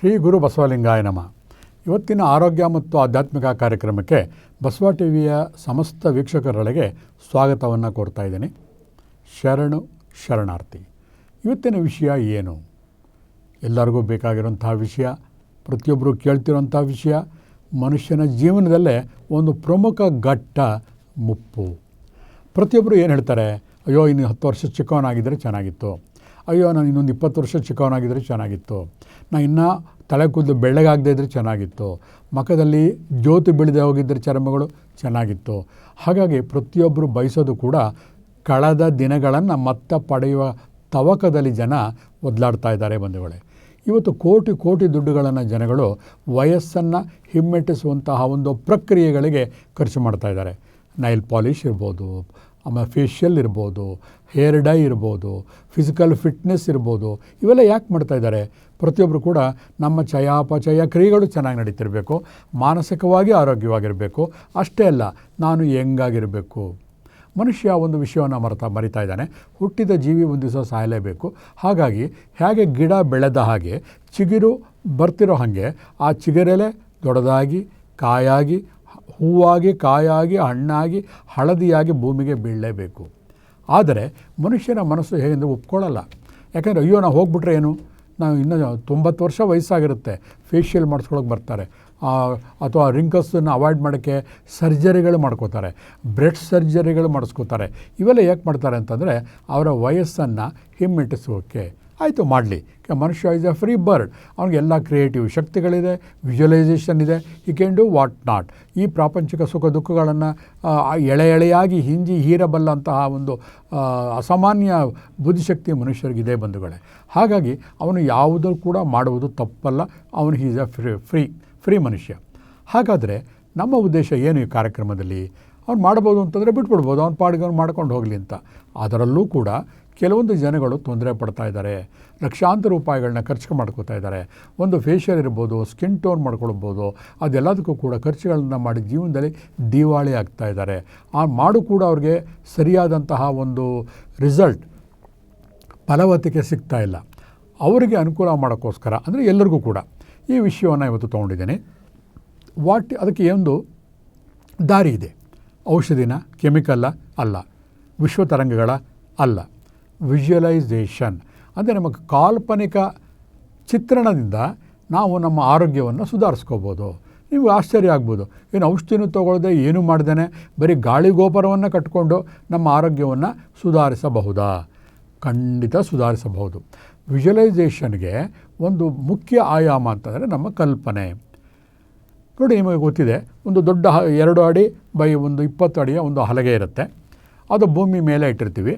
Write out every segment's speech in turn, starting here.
ಶ್ರೀ ಗುರು ಬಸವಲಿಂಗಾಯ ನಮ. ಇವತ್ತಿನ ಆರೋಗ್ಯ ಮತ್ತು ಆಧ್ಯಾತ್ಮಿಕ ಕಾರ್ಯಕ್ರಮಕ್ಕೆ ಬಸವ ಟಿ ವಿಯ ಸಮಸ್ತ ವೀಕ್ಷಕರೊಳಗೆ ಸ್ವಾಗತವನ್ನು ಕೊಡ್ತಾ ಇದ್ದೀನಿ. ಶರಣು ಶರಣಾರ್ಥಿ, ಇವತ್ತಿನ ವಿಷಯ ಏನು? ಎಲ್ಲರಿಗೂ ಬೇಕಾಗಿರುವಂಥ ವಿಷಯ ಪ್ರತಿಯೊಬ್ಬರು ಕೇಳ್ತಿರುವಂಥ ವಿಷಯ, ಮನುಷ್ಯನ ಜೀವನದಲ್ಲೇ ಒಂದು ಪ್ರಮುಖ ಘಟ್ಟ ಮುಪ್ಪು. ಪ್ರತಿಯೊಬ್ಬರು ಏನು ಹೇಳ್ತಾರೆ? ಅಯ್ಯೋ, ಇನ್ನು ಹತ್ತು ವರ್ಷ ಚಿಕ್ಕವನಾಗಿದ್ದರೆ ಚೆನ್ನಾಗಿತ್ತು. ಅಯ್ಯೋ, ನಾನು ಇನ್ನೊಂದು ಇಪ್ಪತ್ತು ವರ್ಷ ಚಿಕ್ಕವನಾಗಿದ್ದರೆ ಚೆನ್ನಾಗಿತ್ತು. ನಾನು ಇನ್ನೂ ತಲೆ ಕೂದಲು ಬೆಳ್ಳಗಾಗದೇ ಇದ್ದರೆ ಚೆನ್ನಾಗಿತ್ತು. ಮಖದಲ್ಲಿ ಜ್ಯೋತಿ ಬೆಳೆದೇ ಹೋಗಿದ್ದರೆ ಚರ್ಮಗಳು ಚೆನ್ನಾಗಿತ್ತು. ಹಾಗಾಗಿ ಪ್ರತಿಯೊಬ್ಬರು ಬಯಸೋದು ಕೂಡ ಕಳೆದ ದಿನಗಳನ್ನು ಮತ್ತೆ ಪಡೆಯುವ ತವಕದಲ್ಲಿ ಜನ ಒದಲಾಡ್ತಾ ಇದ್ದಾರೆ ಬಂಧುಗಳೇ. ಇವತ್ತು ಕೋಟಿ ಕೋಟಿ ದುಡ್ಡುಗಳನ್ನು ಜನಗಳು ವಯಸ್ಸನ್ನು ಹಿಮ್ಮೆಟ್ಟಿಸುವಂತಹ ಒಂದು ಪ್ರಕ್ರಿಯೆಗಳಿಗೆ ಖರ್ಚು ಮಾಡ್ತಾ ಇದ್ದಾರೆ. ನೈಲ್ ಪಾಲಿಷ್ ಇರ್ಬೋದು ಆಮೇಲೆ ಫೇಶಿಯಲ್ ಇರ್ಬೋದು ಹೇರ್ ಡೈ ಇರ್ಬೋದು ಫಿಸಿಕಲ್ ಫಿಟ್ನೆಸ್ ಇರ್ಬೋದು, ಇವೆಲ್ಲ ಯಾಕೆ ಮಾಡ್ತಾ ಇದ್ದಾರೆ? ಪ್ರತಿಯೊಬ್ಬರು ಕೂಡ ನಮ್ಮ ಚಯಾಪಚಯ ಕ್ರಿಯೆಗಳು ಚೆನ್ನಾಗಿ ನಡೀತಿರಬೇಕು, ಮಾನಸಿಕವಾಗಿ ಆರೋಗ್ಯವಾಗಿರಬೇಕು. ಅಷ್ಟೇ ಅಲ್ಲ, ನಾನು ಹೆಂಗಾಗಿರಬೇಕು? ಮನುಷ್ಯ ಒಂದು ವಿಷಯವನ್ನು ಮರ್ತಾ, ಮರಿತಾ ಇದ್ದಾನೆ. ಹುಟ್ಟಿದ ಜೀವಿ ಒಂದು ದಿವಸ ಸಾಯಲೇಬೇಕು. ಹಾಗಾಗಿ ಹೇಗೆ ಗಿಡ ಬೆಳೆದ ಹಾಗೆ ಚಿಗುರು ಬರ್ತಿರೋ ಹಾಗೆ ಆ ಚಿಗುರೆಲೆ ದೊಡ್ಡದಾಗಿ, ಕಾಯಾಗಿ ಹೂವಾಗಿ, ಕಾಯಾಗಿ, ಹಣ್ಣಾಗಿ, ಹಳದಿಯಾಗಿ ಭೂಮಿಗೆ ಬೀಳಲೇಬೇಕು. ಆದರೆ ಮನುಷ್ಯನ ಮನಸ್ಸು ಹೇಗೆಂದು ಒಪ್ಕೊಳ್ಳಲ್ಲ. ಯಾಕಂದರೆ, ಅಯ್ಯೋ, ನಾವು ಹೋಗ್ಬಿಟ್ರೆ ಏನು? ನಾವು ಇನ್ನೂ ತೊಂಬತ್ತು ವರ್ಷ ವಯಸ್ಸಾಗಿರುತ್ತೆ. ಫೇಶಿಯಲ್ ಮಾಡಿಸ್ಕೊಳಕ್ಕೆ ಬರ್ತಾರೆ. ಅಥವಾ ರಿಂಕಲ್ಸನ್ನು ಅವಾಯ್ಡ್ ಮಾಡೋಕ್ಕೆ ಸರ್ಜರಿಗಳು ಮಾಡ್ಕೋತಾರೆ. ಬ್ರೆಡ್ ಸರ್ಜರಿಗಳು ಮಾಡಿಸ್ಕೋತಾರೆ. ಇವೆಲ್ಲ ಯಾಕೆ ಮಾಡ್ತಾರೆ ಅಂತಂದರೆ, ಅವರ ವಯಸ್ಸನ್ನು ಹಿಮ್ಮೆಟ್ಟಿಸೋಕ್ಕೆ ಆಯಿತು, ಮಾಡಲಿ. ಮನುಷ್ಯ ಇಸ್ ಎ ಫ್ರೀ ಬರ್ಡ್ ಅವ್ನಿಗೆಲ್ಲ ಕ್ರಿಯೇಟಿವ್ ಶಕ್ತಿಗಳಿದೆ ವಿಜುವಲೈಸೇಷನ್ ಇದೆ ಈ ಕ್ಯಾನ್ ಡು ವಾಟ್ ನಾಟ್ ಈ ಪ್ರಾಪಂಚಿಕ ಸುಖ ದುಃಖಗಳನ್ನು ಎಳೆ ಎಳೆಯಾಗಿ ಹಿಂಜಿ ಹೀರಬಲ್ಲಂತಹ ಒಂದು ಅಸಾಮಾನ್ಯ ಬುದ್ಧಿಶಕ್ತಿ ಮನುಷ್ಯರಿಗಿದೆ ಬಂಧುಗಳೇ. ಹಾಗಾಗಿ ಅವನು ಯಾವುದೂ ಕೂಡ ಮಾಡುವುದು ತಪ್ಪಲ್ಲ. ಅವನು is a free free free ಮನುಷ್ಯ. ಹಾಗಾದರೆ ನಮ್ಮ ಉದ್ದೇಶ ಏನು ಈ ಕಾರ್ಯಕ್ರಮದಲ್ಲಿ? ಅವ್ನು ಮಾಡ್ಬೋದು ಅಂತಂದರೆ ಬಿಟ್ಬಿಡ್ಬೋದು. ಅವ್ನು ಪಾಡಿಗೆ ಅವ್ನು ಮಾಡ್ಕೊಂಡು ಹೋಗಲಿ ಅಂತ. ಅದರಲ್ಲೂ ಕೂಡ ಕೆಲವೊಂದು ಜನಗಳು ತೊಂದರೆ ಪಡ್ತಾ ಇದ್ದಾರೆ. ಲಕ್ಷಾಂತರ ರೂಪಾಯಿಗಳನ್ನ ಖರ್ಚು ಮಾಡ್ಕೋತಾ ಇದ್ದಾರೆ. ಒಂದು ಫೇಶಿಯಲ್ ಇರ್ಬೋದು ಸ್ಕಿನ್ ಟೋನ್ ಮಾಡ್ಕೊಳ್ಬೋದು, ಅದೆಲ್ಲದಕ್ಕೂ ಕೂಡ ಖರ್ಚುಗಳನ್ನು ಮಾಡಿ ಜೀವನದಲ್ಲಿ ದಿವಾಳಿ ಆಗ್ತಾ ಇದ್ದಾರೆ. ಆ ಮಾಡು ಕೂಡ ಅವ್ರಿಗೆ ಸರಿಯಾದಂತಹ ಒಂದು ರಿಸಲ್ಟ್ ಫಲವತ್ತಿಕೆ ಸಿಗ್ತಾ ಇಲ್ಲ. ಅವರಿಗೆ ಅನುಕೂಲ ಮಾಡೋಕ್ಕೋಸ್ಕರ, ಅಂದರೆ ಎಲ್ಲರಿಗೂ ಕೂಡ. ಈ ವಿಷಯವನ್ನು ಇವತ್ತು ತೊಗೊಂಡಿದ್ದೇನೆ. ವಾಟ್, ಅದಕ್ಕೆ ಒಂದು ದಾರಿ ಇದೆ. ಔಷಧಿನ ಕೆಮಿಕಲ್ಲ ಅಲ್ಲ. ವಿಶ್ವ ತರಂಗಗಳ ಅಲ್ಲ. ವಿಜುವಲೈಸೇಷನ್ ಅಂದರೆ ನಮಗೆ ಕಾಲ್ಪನಿಕ ಚಿತ್ರಣದಿಂದ ನಾವು ನಮ್ಮ ಆರೋಗ್ಯವನ್ನು ಸುಧಾರಿಸ್ಕೋಬೋದು. ನೀವು ಆಶ್ಚರ್ಯ ಆಗ್ಬೋದು. ಏನು ಔಷಧಿನೂ ತೊಗೊಳ್ಳದೆ ಏನೂ ಮಾಡ್ದೇ ಬರೀ ಗಾಳಿ ಗೋಪುರವನ್ನು ಕಟ್ಕೊಂಡು ನಮ್ಮ ಆರೋಗ್ಯವನ್ನು ಸುಧಾರಿಸಬಹುದಾ? ಖಂಡಿತ ಸುಧಾರಿಸಬಹುದು. ವಿಜುವಲೈಸೇಷನ್ಗೆ ಒಂದು ಮುಖ್ಯ ಆಯಾಮ ಅಂತಂದರೆ ನಮ್ಮ ಕಲ್ಪನೆ. ನೋಡಿ ನಿಮಗೆ ಗೊತ್ತಿದೆ, ಒಂದು ದೊಡ್ಡ ಎರಡು ಅಡಿ ಬೈ ಒಂದು ಇಪ್ಪತ್ತು ಅಡಿಯ ಒಂದು ಹಲಗೆ ಇರುತ್ತೆ. ಅದು ಭೂಮಿ ಮೇಲೆ ಇಟ್ಟಿರ್ತೀವಿ.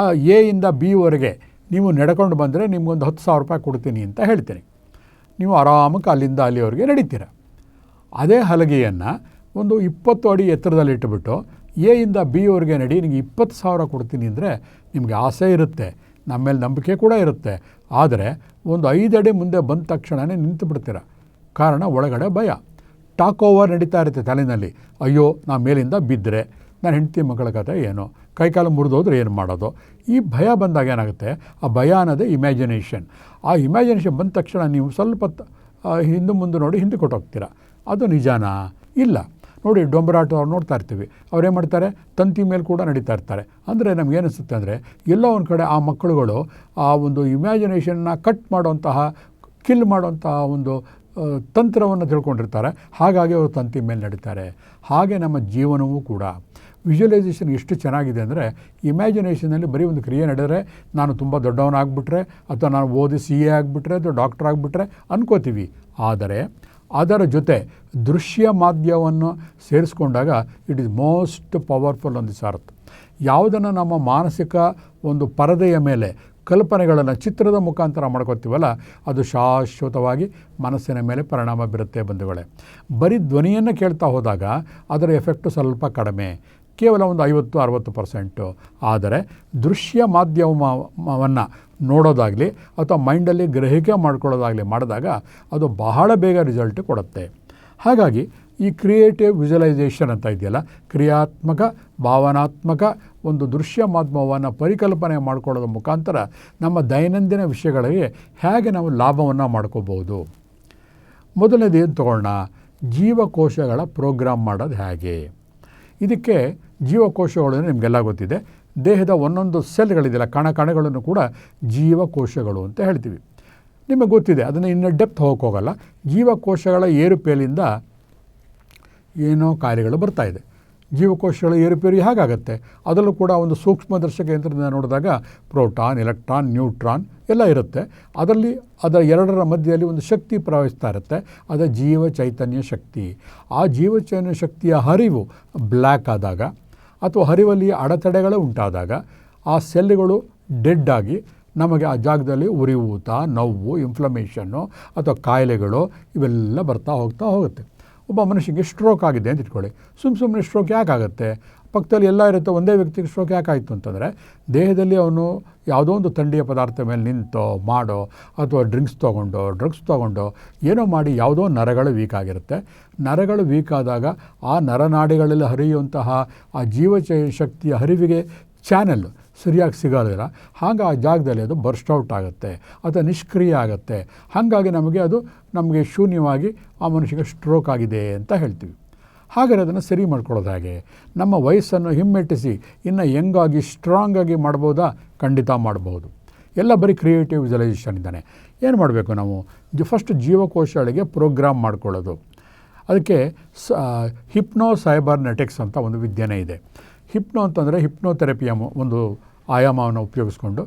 ಆ ಎ ಇಂದ ಬಿವರೆಗೆ ನೀವು ನಡ್ಕೊಂಡು ಬಂದರೆ ನಿಮಗೊಂದು ಹತ್ತು ಸಾವಿರ ರೂಪಾಯಿ ಕೊಡ್ತೀನಿ ಅಂತ ಹೇಳ್ತೀನಿ. ನೀವು ಆರಾಮಕ್ಕೆ ಅಲ್ಲಿಂದ ಅಲ್ಲಿವರೆಗೆ ನಡೀತೀರ. ಅದೇ ಹಲಗೆಯನ್ನು ಒಂದು ಇಪ್ಪತ್ತು ಅಡಿ ಎತ್ತರದಲ್ಲಿ ಇಟ್ಟುಬಿಟ್ಟು ಎ ಇಂದ ಬಿವರೆಗೆ ನಡಿ, ನಿಮಗೆ ಇಪ್ಪತ್ತು ಸಾವಿರ ಕೊಡ್ತೀನಿ ಅಂದರೆ ನಿಮಗೆ ಆಸೆ ಇರುತ್ತೆ. ನಮ್ಮ ಮೇಲೆ ನಂಬಿಕೆ ಕೂಡ ಇರುತ್ತೆ. ಆದರೆ ಒಂದು ಐದು ಅಡಿ ಮುಂದೆ ಬಂದ ತಕ್ಷಣವೇ ನಿಂತು ಬಿಡ್ತೀರ. ಕಾರಣ ಒಳಗಡೆ ಭಯ. ಟಾಕ್ ಓವರ್ ನಡೀತಾ ಇರುತ್ತೆ ತಲೆಯಲ್ಲಿ ಅಯ್ಯೋ, ನಾ ಮೇಲಿಂದ ಬಿದ್ದರೆ ನನ್ನ ಹೆಂಡತಿ ಮಕ್ಕಳ ಕಥೆ ಏನು? ಕೈಕಾಲು ಮುರಿದೋದ್ರೆ ಏನು ಮಾಡೋದು? ಈ ಭಯ ಬಂದಾಗ ಏನಾಗುತ್ತೆ? ಆ ಭಯ ಅನ್ನೋದೇ ಇಮ್ಯಾಜಿನೇಷನ್ ಆ ಇಮ್ಯಾಜಿನೇಷನ್ ಬಂದ ತಕ್ಷಣ ನೀವು ಸ್ವಲ್ಪ ಹಿಂದೆ ಮುಂದೆ ನೋಡಿ ಹಿಂದೆ ಕೊಟ್ಟೋಗ್ತೀರ ಅದು ನಿಜಾನಾ? ಇಲ್ಲ. ನೋಡಿ, ಡೊಂಬರಾಟ ಅವ್ರು ನೋಡ್ತಾ ಇರ್ತೀವಿ. ಅವ್ರೇನು ಮಾಡ್ತಾರೆ? ತಂತಿ ಮೇಲೆ ಕೂಡ ನಡೀತಾ ಇರ್ತಾರೆ. ಅಂದರೆ ನಮ್ಗೆ ಏನಿಸುತ್ತೆ ಅಂದರೆ, ಎಲ್ಲೋ ಒಂದು ಕಡೆ ಆ ಮಕ್ಕಳುಗಳು ಆ ಒಂದು ಇಮ್ಯಾಜಿನೇಷನ್ನ ಕಟ್ ಮಾಡುವಂತಹ ಕಿಲ್ ಮಾಡುವಂತಹ ಒಂದು ತಂತ್ರವನ್ನು ತಿಳ್ಕೊಂಡಿರ್ತಾರೆ. ಹಾಗಾಗಿ ಅವರು ತಂತಿ ಮೇಲೆ ನಡೀತಾರೆ. ಹಾಗೆ ನಮ್ಮ ಜೀವನವೂ ಕೂಡ. ವಿಜುವಲೈಸೇಷನ್ ಎಷ್ಟು ಚೆನ್ನಾಗಿದೆ ಅಂದರೆ ಇಮ್ಯಾಜಿನೇಷನಲ್ಲಿ ಬರೀ ಒಂದು ಕ್ರಿಯೆ ನಡೆದರೆ ನಾನು ತುಂಬ ದೊಡ್ಡವನಾಗ್ಬಿಟ್ರೆ ಅಥವಾ ನಾನು ಓದಿ ಸಿ ಎ ಆಗಿಬಿಟ್ರೆ ಅಥವಾ ಡಾಕ್ಟರ್ ಆಗಿಬಿಟ್ರೆ ಅನ್ಕೋತೀವಿ. ಆದರೆ ಅದರ ಜೊತೆ ದೃಶ್ಯ ಮಾಧ್ಯಮವನ್ನು ಸೇರಿಸ್ಕೊಂಡಾಗ ಇಟ್ ಈಸ್ ಮೋಸ್ಟ್ ಪವರ್ಫುಲ್ ಒಂದು ಸಾರ್ತ್ ಯಾವುದನ್ನು ನಮ್ಮ ಮಾನಸಿಕ ಒಂದು ಪರದೆಯ ಮೇಲೆ ಕಲ್ಪನೆಗಳನ್ನು ಚಿತ್ರದ ಮುಖಾಂತರ ಮಾಡ್ಕೋತೀವಲ್ಲ, ಅದು ಶಾಶ್ವತವಾಗಿ ಮನಸ್ಸಿನ ಮೇಲೆ ಪರಿಣಾಮ ಬೀರುತ್ತೆ ಬಂಧುಗಳೇ. ಬರೀ ಧ್ವನಿಯನ್ನು ಕೇಳ್ತಾ ಹೋದಾಗ ಅದರ ಎಫೆಕ್ಟು ಸ್ವಲ್ಪ ಕಡಿಮೆ. ಕೇವಲ ಒಂದು ಐವತ್ತು, ಅರವತ್ತು ಪರ್ಸೆಂಟು. ಆದರೆ ದೃಶ್ಯ ಮಾಧ್ಯಮವನ್ನು ನೋಡೋದಾಗಲಿ ಅಥವಾ ಮೈಂಡಲ್ಲಿ ಗ್ರಹಿಕೆ ಮಾಡ್ಕೊಳ್ಳೋದಾಗಲಿ ಮಾಡಿದಾಗ ಅದು ಬಹಳ ಬೇಗ ರಿಸಲ್ಟ್ ಕೊಡುತ್ತೆ. ಹಾಗಾಗಿ ಈ ಕ್ರಿಯೇಟಿವ್ ವಿಜುವಲೈಸೇಷನ್ ಅಂತ ಇದೆಯಲ್ಲ, ಕ್ರಿಯಾತ್ಮಕ, ಭಾವನಾತ್ಮಕ ಒಂದು ದೃಶ್ಯ ಮಾಧ್ಯಮವನ್ನು ಪರಿಕಲ್ಪನೆ ಮಾಡ್ಕೊಳ್ಳೋದ್ರ ಮುಖಾಂತರ ನಮ್ಮ ದೈನಂದಿನ ವಿಷಯಗಳಿಗೆ ಹೇಗೆ ನಾವು ಲಾಭವನ್ನು ಮಾಡ್ಕೋಬೋದು. ಮೊದಲನೇದು ಏನು ತಗೊಳ್ಳೋಣ ಜೀವಕೋಶಗಳ ಪ್ರೋಗ್ರಾಮ್ ಮಾಡೋದು ಹೇಗೆ? ಇದಕ್ಕೆ ಜೀವಕೋಶಗಳು ನಿಮಗೆಲ್ಲ ಗೊತ್ತಿದೆ. ದೇಹದ ಒಂದೊಂದು ಸೆಲ್ಗಳಿದೆಯಲ್ಲ, ಕಣ ಕಣಗಳನ್ನು ಕೂಡ ಜೀವಕೋಶಗಳು ಅಂತ ಹೇಳ್ತೀವಿ. ನಿಮಗೆ ಗೊತ್ತಿದೆ, ಅದನ್ನು ಇನ್ನು ಡೆಪ್ತ್ ಹೋಗೋಕ್ಕೋಗಲ್ಲ ಜೀವಕೋಶಗಳ ಏರುಪೇಲಿಂದ ಏನೋ ಕಾರ್ಯಗಳು ಬರ್ತಾ ಇದೆ. ಜೀವಕೋಶಗಳ ಏರುಪೇರು ಹೇಗಾಗತ್ತೆ? ಅದರಲ್ಲೂ ಕೂಡ ಒಂದು ಸೂಕ್ಷ್ಮದರ್ಶಕ ಯಂತ್ರದಿಂದ ನೋಡಿದಾಗ ಪ್ರೋಟಾನ್, ಎಲೆಕ್ಟ್ರಾನ್, ನ್ಯೂಟ್ರಾನ್ ಎಲ್ಲ ಇರುತ್ತೆ. ಅದರಲ್ಲಿ ಅದರ ಎರಡರ ಮಧ್ಯದಲ್ಲಿ ಒಂದು ಶಕ್ತಿ ಪ್ರವಹಿಸ್ತಾ ಇರುತ್ತೆ. ಅದು ಜೀವ ಚೈತನ್ಯ ಶಕ್ತಿ. ಆ ಜೀವ ಚೈತನ್ಯ ಶಕ್ತಿಯ ಹರಿವು ಬ್ಲ್ಯಾಕ್ ಆದಾಗ ಅಥವಾ ಹರಿವಲ್ಲಿ ಅಡೆತಡೆಗಳು ಉಂಟಾದಾಗ ಆ ಸೆಲ್ಗಳು ಡೆಡ್ ಆಗಿ ನಮಗೆ ಆ ಜಾಗದಲ್ಲಿ ಉರಿಯೂತ, ನೋವು ಇನ್ಫ್ಲಮೇಷನ್ನು ಅಥವಾ ಕಾಯಿಲೆಗಳು ಇವೆಲ್ಲ ಬರ್ತಾ ಹೋಗ್ತಾ ಹೋಗುತ್ತೆ. ಒಬ್ಬ ಮನುಷ್ಯನಿಗೆ ಸ್ಟ್ರೋಕ್ ಆಗಿದೆ ಅಂತ ಇಟ್ಕೊಳ್ಳಿ. ಸುಮ್ಮ ಸುಮ್ಮನೆ ಸ್ಟ್ರೋಕ್ ಯಾಕಾಗುತ್ತೆ? ಪಕ್ಕದಲ್ಲಿ ಎಲ್ಲ ಇರುತ್ತೆ. ಒಂದೇ ವ್ಯಕ್ತಿಗೆ ಸ್ಟ್ರೋಕ್ ಯಾಕಾಯಿತು ಅಂತಂದರೆ, ದೇಹದಲ್ಲಿ ಅವನು ಯಾವುದೋ ಒಂದು ಥಂಡಿಯ ಪದಾರ್ಥ ಮೇಲೆ ನಿಂತೋ, ಮಾಡೋ ಅಥವಾ ಡ್ರಿಂಕ್ಸ್ ತೊಗೊಂಡೋ, ಡ್ರಗ್ಸ್ ತೊಗೊಂಡೋ, ಏನೋ ಮಾಡಿ ಯಾವುದೋ ನರಗಳು ವೀಕ್ ಆಗಿರುತ್ತೆ. ನರಗಳು ವೀಕ್ ಆದಾಗ ಆ ನರನಾಡಿಗಳಲ್ಲಿ ಹರಿಯುವಂತಹ ಆ ಜೀವ ಶಕ್ತಿಯ ಹರಿವಿಗೆ ಚಾನೆಲ್ ಸರಿಯಾಗಿ ಸಿಗೋದಿಲ್ಲ. ಹಾಗೆ ಆ ಜಾಗದಲ್ಲಿ ಅದು ಬರ್ಸ್ಟ್ ಔಟ್ ಆಗುತ್ತೆ ಅಥವಾ ನಿಷ್ಕ್ರಿಯ ಆಗುತ್ತೆ. ಹಾಗಾಗಿ ನಮಗೆ ಅದು ನಮಗೆ ಶೂನ್ಯವಾಗಿ ಆ ಮನುಷ್ಯಗೆ ಸ್ಟ್ರೋಕ್ ಆಗಿದೆ ಅಂತ ಹೇಳ್ತೀವಿ. ಹಾಗಾದ್ರೆ ಅದನ್ನು ಸರಿ ಮಾಡ್ಕೊಳ್ಳೋದು ಹಾಗೆ. ನಮ್ಮ ವಯಸ್ಸನ್ನು ಹಿಮ್ಮೆಟ್ಟಿಸಿ, ಇನ್ನು ಸ್ಟ್ರಾಂಗ್ ಸ್ಟ್ರಾಂಗಾಗಿ ಮಾಡ್ಬೋದಾ? ಖಂಡಿತ ಮಾಡ್ಬೋದು. ಎಲ್ಲ ಬರೀ ಕ್ರಿಯೇಟಿವ್ ವಿಜುಲೈಸೇಷನ್ ಇದ್ದಾನೆ. ಏನು ಮಾಡಬೇಕು ನಾವು? ಫಸ್ಟ್ ಜೀವಕೋಶಗಳಿಗೆ ಪ್ರೋಗ್ರಾಮ್ ಮಾಡ್ಕೊಳ್ಳೋದು. ಅದಕ್ಕೆ ಸ ಹಿಪ್ನೋ ಸೈಬರ್ನೆಟಿಕ್ಸ್ ಅಂತ ಒಂದು ವಿದ್ಯೆನೇ ಇದೆ. ಹಿಪ್ನೋ ಅಂತಂದರೆ ಹಿಪ್ನೋಥೆರಪಿಯ ಒಂದು ಆಯಾಮವನ್ನು ಉಪಯೋಗಿಸ್ಕೊಂಡು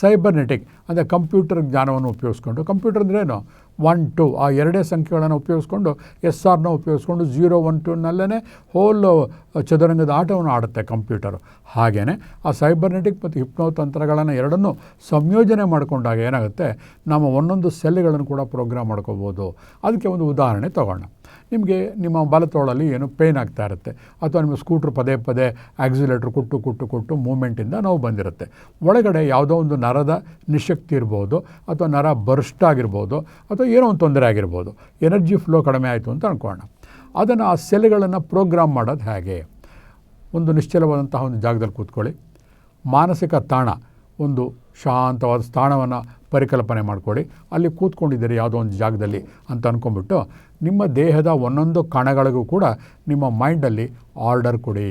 ಸೈಬರ್ನೆಟಿಕ್ ಅಂದರೆ ಕಂಪ್ಯೂಟರ್ ಜ್ಞಾನವನ್ನು ಉಪಯೋಗಿಸ್ಕೊಂಡು ಕಂಪ್ಯೂಟರ್ ಅಂದ್ರೇನು ಒನ್ ಟು ಆ ಎರಡೇ ಸಂಖ್ಯೆಗಳನ್ನು ಉಪಯೋಗಿಸ್ಕೊಂಡು ಎಸ್ ಆರ್ನ ಉಪಯೋಗಿಸ್ಕೊಂಡು ಝೀರೋ ಒನ್ ಟೂನಲ್ಲೇ ಹೋಲ್ ಚದುರಂಗದ ಆಟವನ್ನು ಆಡುತ್ತೆ ಕಂಪ್ಯೂಟರು. ಹಾಗೆಯೇ ಆ ಸೈಬರ್ನೆಟಿಕ್ ಮತ್ತು ಹಿಪ್ನೋ ತಂತ್ರಗಳನ್ನು ಎರಡನ್ನೂ ಸಂಯೋಜನೆ ಮಾಡಿಕೊಂಡಾಗ ಏನಾಗುತ್ತೆ? ನಮ್ಮ ಒಂದೊಂದು ಸೆಲ್ಗಳನ್ನು ಕೂಡ ಪ್ರೋಗ್ರಾಮ್ ಮಾಡ್ಕೋಬೋದು. ಅದಕ್ಕೆ ಒಂದು ಉದಾಹರಣೆ ತಗೋಣ. ನಿಮಗೆ ನಿಮ್ಮ ಬಲತೋಳಲ್ಲಿ ಏನು ಪೇಯ್ನ್ ಆಗ್ತಾ ಇರುತ್ತೆ. ಅಥವಾ ನಿಮ್ಮ ಸ್ಕೂಟ್ರ್ ಪದೇ ಪದೇ ಆಕ್ಸಿಲೇಟ್ರ್ ಕೊಟ್ಟು ಕೊಟ್ಟು ಕೊಟ್ಟು ಮೂಮೆಂಟಿಂದ ನಾವು ಬಂದಿರುತ್ತೆ. ಒಳಗಡೆ ಯಾವುದೋ ಒಂದು ನರದ ನಿಶಕ್ತಿ ಇರ್ಬೋದು, ಅಥವಾ ನರ ಬರ್ಸ್ಟ್ ಆಗಿರ್ಬೋದು, ಅಥವಾ ಏನೋ ಒಂದು ತೊಂದರೆ ಆಗಿರ್ಬೋದು. ಎನರ್ಜಿ ಫ್ಲೋ ಕಡಿಮೆ ಆಯಿತು ಅಂತ ಅಂದ್ಕೊಳ್ಳೋಣ ಅದನ್ನು ಆ ಸೆಲ್ಗಳನ್ನು ಪ್ರೋಗ್ರಾಮ್ ಮಾಡೋದು ಹೇಗೆ? ಒಂದು ನಿಶ್ಚಲವಾದಂತಹ ಒಂದು ಜಾಗದಲ್ಲಿ ಕೂತ್ಕೊಳ್ಳಿ. ಮಾನಸಿಕ ತಾಣ. ಒಂದು ಶಾಂತವಾದ ಸ್ಥಾನವನ್ನು ಪರಿಕಲ್ಪನೆ ಮಾಡಿಕೊಳ್ಳಿ. ಅಲ್ಲಿ ಕೂತ್ಕೊಂಡಿದ್ದೀರಿ ಯಾವುದೋ ಒಂದು ಜಾಗದಲ್ಲಿ ಅಂತ ಅಂದ್ಕೊಂಬಿಟ್ಟು ನಿಮ್ಮ ದೇಹದ ಒಂದೊಂದು ಕಣಗಳಿಗೂ ಕೂಡ ನಿಮ್ಮ ಮೈಂಡಲ್ಲಿ ಆರ್ಡರ್ ಕೊಡಿ.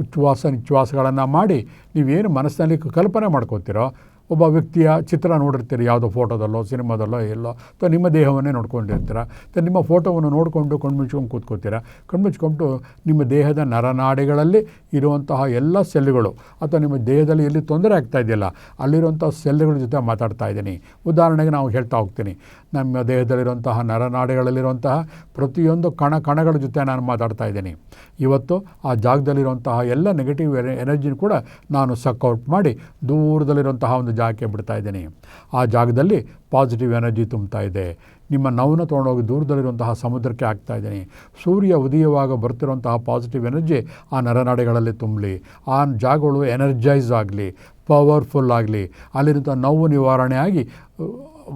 ಉಚ್ಛ್ವಾಸ ನಿಚ್ಛ್ವಾಸಗಳನ್ನು ಮಾಡಿ ನೀವೇನು ಮನಸ್ಸಿನಲ್ಲಿ ಕಲ್ಪನೆ ಮಾಡ್ಕೋತೀರೋ ಒಬ್ಬ ವ್ಯಕ್ತಿಯ ಚಿತ್ರ ನೋಡಿರ್ತೀರಿ, ಯಾವುದೋ ಫೋಟೋದಲ್ಲೋ, ಸಿನಿಮಾದಲ್ಲೋ, ಎಲ್ಲೋ. ಅಥವಾ ನಿಮ್ಮ ದೇಹವನ್ನೇ ನೋಡ್ಕೊಂಡಿರ್ತೀರ. ಅಥವಾ ನಿಮ್ಮ ಫೋಟೋವನ್ನು ನೋಡಿಕೊಂಡು ಕಣ್ಮುಚ್ಕೊಂಡು ಕೂತ್ಕೋತೀರ ಕಣ್ಮುಚ್ಕೊಂಡು ನಿಮ್ಮ ದೇಹದ ನರನಾಡಿಗಳಲ್ಲಿ ಇರುವಂತಹ ಎಲ್ಲ ಸೆಲ್ಗಳು, ಅಥವಾ ನಿಮ್ಮ ದೇಹದಲ್ಲಿ ಎಲ್ಲಿ ತೊಂದರೆ ಆಗ್ತಾ ಇದೆಯಲ್ಲ ಅಲ್ಲಿರುವಂಥ ಸೆಲ್ಗಳ ಜೊತೆ ಮಾತಾಡ್ತಾ ಇದ್ದೀನಿ. ಉದಾಹರಣೆಗೆ ನಾವು ಹೇಳ್ತಾ ಹೋಗ್ತೀನಿ. ನಮ್ಮ ದೇಹದಲ್ಲಿರುವಂತಹ ನರನಾಡಿಗಳಲ್ಲಿರುವಂತಹ ಪ್ರತಿಯೊಂದು ಕಣ ಕಣಗಳ ಜೊತೆ ನಾನು ಮಾತಾಡ್ತಾ ಇದ್ದೀನಿ. ಇವತ್ತು ಆ ಜಾಗದಲ್ಲಿರುವಂತಹ ಎಲ್ಲ ನೆಗೆಟಿವ್ ಎನರ್ಜಿನ ಕೂಡ ನಾನು ಸಕ್ಔಟ್ ಮಾಡಿ ದೂರದಲ್ಲಿರುವಂತಹ ಒಂದು ಜಾಗಕ್ಕೆ ಬಿಡ್ತಾ ಇದ್ದೀನಿ. ಆ ಜಾಗದಲ್ಲಿ ಪಾಸಿಟಿವ್ ಎನರ್ಜಿ ತುಂಬ್ತಾ ಇದೆ. ನಿಮ್ಮ ನೋವನ್ನು ತೊಗೊಂಡೋಗಿ ದೂರದಲ್ಲಿರುವಂತಹ ಸಮುದ್ರಕ್ಕೆ ಹಾಕ್ತಾ ಇದ್ದೀನಿ. ಸೂರ್ಯ ಉದಯವಾಗ ಬರ್ತಿರುವಂತಹ ಪಾಸಿಟಿವ್ ಎನರ್ಜಿ ಆ ನರನಾಡಿಗಳಲ್ಲಿ ತುಂಬಲಿ. ಆ ಜಾಗಗಳು ಎನರ್ಜೈಸ್ ಆಗಲಿ ಪವರ್ಫುಲ್ ಆಗಲಿ. ಅಲ್ಲಿರುವಂಥ ನೋವು ನಿವಾರಣೆ ಆಗಿ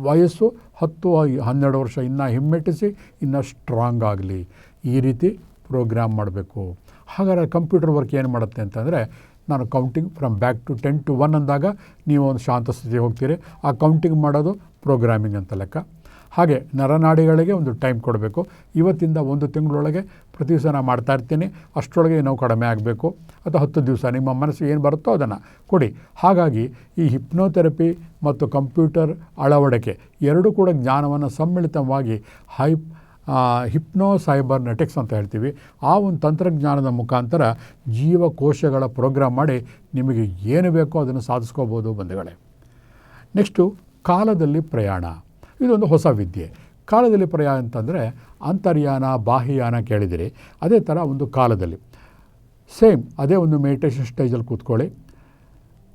ವಯಸ್ಸು ಹತ್ತು ಹನ್ನೆರಡು ವರ್ಷ ಇನ್ನೂ ಹಿಮ್ಮೆಟ್ಟಿಸಿ, ಇನ್ನೂ ಸ್ಟ್ರಾಂಗ್ ಆಗಲಿ. ಈ ರೀತಿ ಪ್ರೋಗ್ರಾಮ್ ಮಾಡಬೇಕು. ಹಾಗಾದ್ರೆ ಕಂಪ್ಯೂಟರ್ ವರ್ಕ್ ಏನು ಮಾಡುತ್ತೆ ಅಂತಂದರೆ, ನಾನು counting from back to ten to one ಅಂದಾಗ ನೀವು ಒಂದು ಶಾಂತ ಸ್ಥಿತಿಗೆ ಹೋಗ್ತೀರಿ. ಆ ಕೌಂಟಿಂಗ್ ಮಾಡೋದು ಪ್ರೋಗ್ರಾಮಿಂಗ್ ಅಂತ ಲೆಕ್ಕ. ಹಾಗೆ ನರನಾಡಿಗಳಿಗೆ ಒಂದು ಟೈಮ್ ಕೊಡಬೇಕು. ಇವತ್ತಿಂದ ಒಂದು ತಿಂಗಳೊಳಗೆ ಪ್ರತಿ ದಿವಸ ನಾನು ಮಾಡ್ತಾ ಇರ್ತೀನಿ. ಅಷ್ಟರೊಳಗೆ ನೋವು ಕಡಿಮೆ ಆಗಬೇಕು. ಅಥವಾ ಹತ್ತು ದಿವಸ ನಿಮ್ಮ ಮನಸ್ಸು ಏನು ಬರುತ್ತೋ ಅದನ್ನು ಕೊಡಿ. ಹಾಗಾಗಿ ಈ ಹಿಪ್ನೋಥೆರಪಿ ಮತ್ತು ಕಂಪ್ಯೂಟರ್ ಅಳವಡಿಕೆ ಎರಡೂ ಕೂಡ ಜ್ಞಾನವನ್ನು ಸಮ್ಮಿಳಿತವಾಗಿ ಹೈ ಹಿಪ್ನೋ ಸೈಬರ್ನೆಟಿಕ್ಸ್ ಅಂತ ಹೇಳ್ತೀವಿ. ಆ ಒಂದು ತಂತ್ರಜ್ಞಾನದ ಮುಖಾಂತರ ಜೀವಕೋಶಗಳ ಪ್ರೋಗ್ರಾಮ್ ಮಾಡಿ ನಿಮಗೆ ಏನು ಬೇಕೋ ಅದನ್ನು ಸಾಧಿಸ್ಕೋಬೋದು ಬಂಧುಗಳೇ. ನೆಕ್ಸ್ಟು ಕಾಲದಲ್ಲಿ ಪ್ರಯಾಣ. ಇದೊಂದು ಹೊಸ ವಿದ್ಯೆ. ಕಾಲದಲ್ಲಿ ಪ್ರಯ ಅಂತಂದರೆ ಅಂತರ್ಯಾನ ಬಾಹ್ಯಯಾನ ಕೇಳಿದಿರಿ. ಅದೇ ಥರ ಒಂದು ಕಾಲದಲ್ಲಿ. ಸೇಮ್ ಅದೇ ಒಂದು ಮೆಡಿಟೇಷನ್ ಸ್ಟೇಜಲ್ಲಿ ಕೂತ್ಕೊಳ್ಳಿ.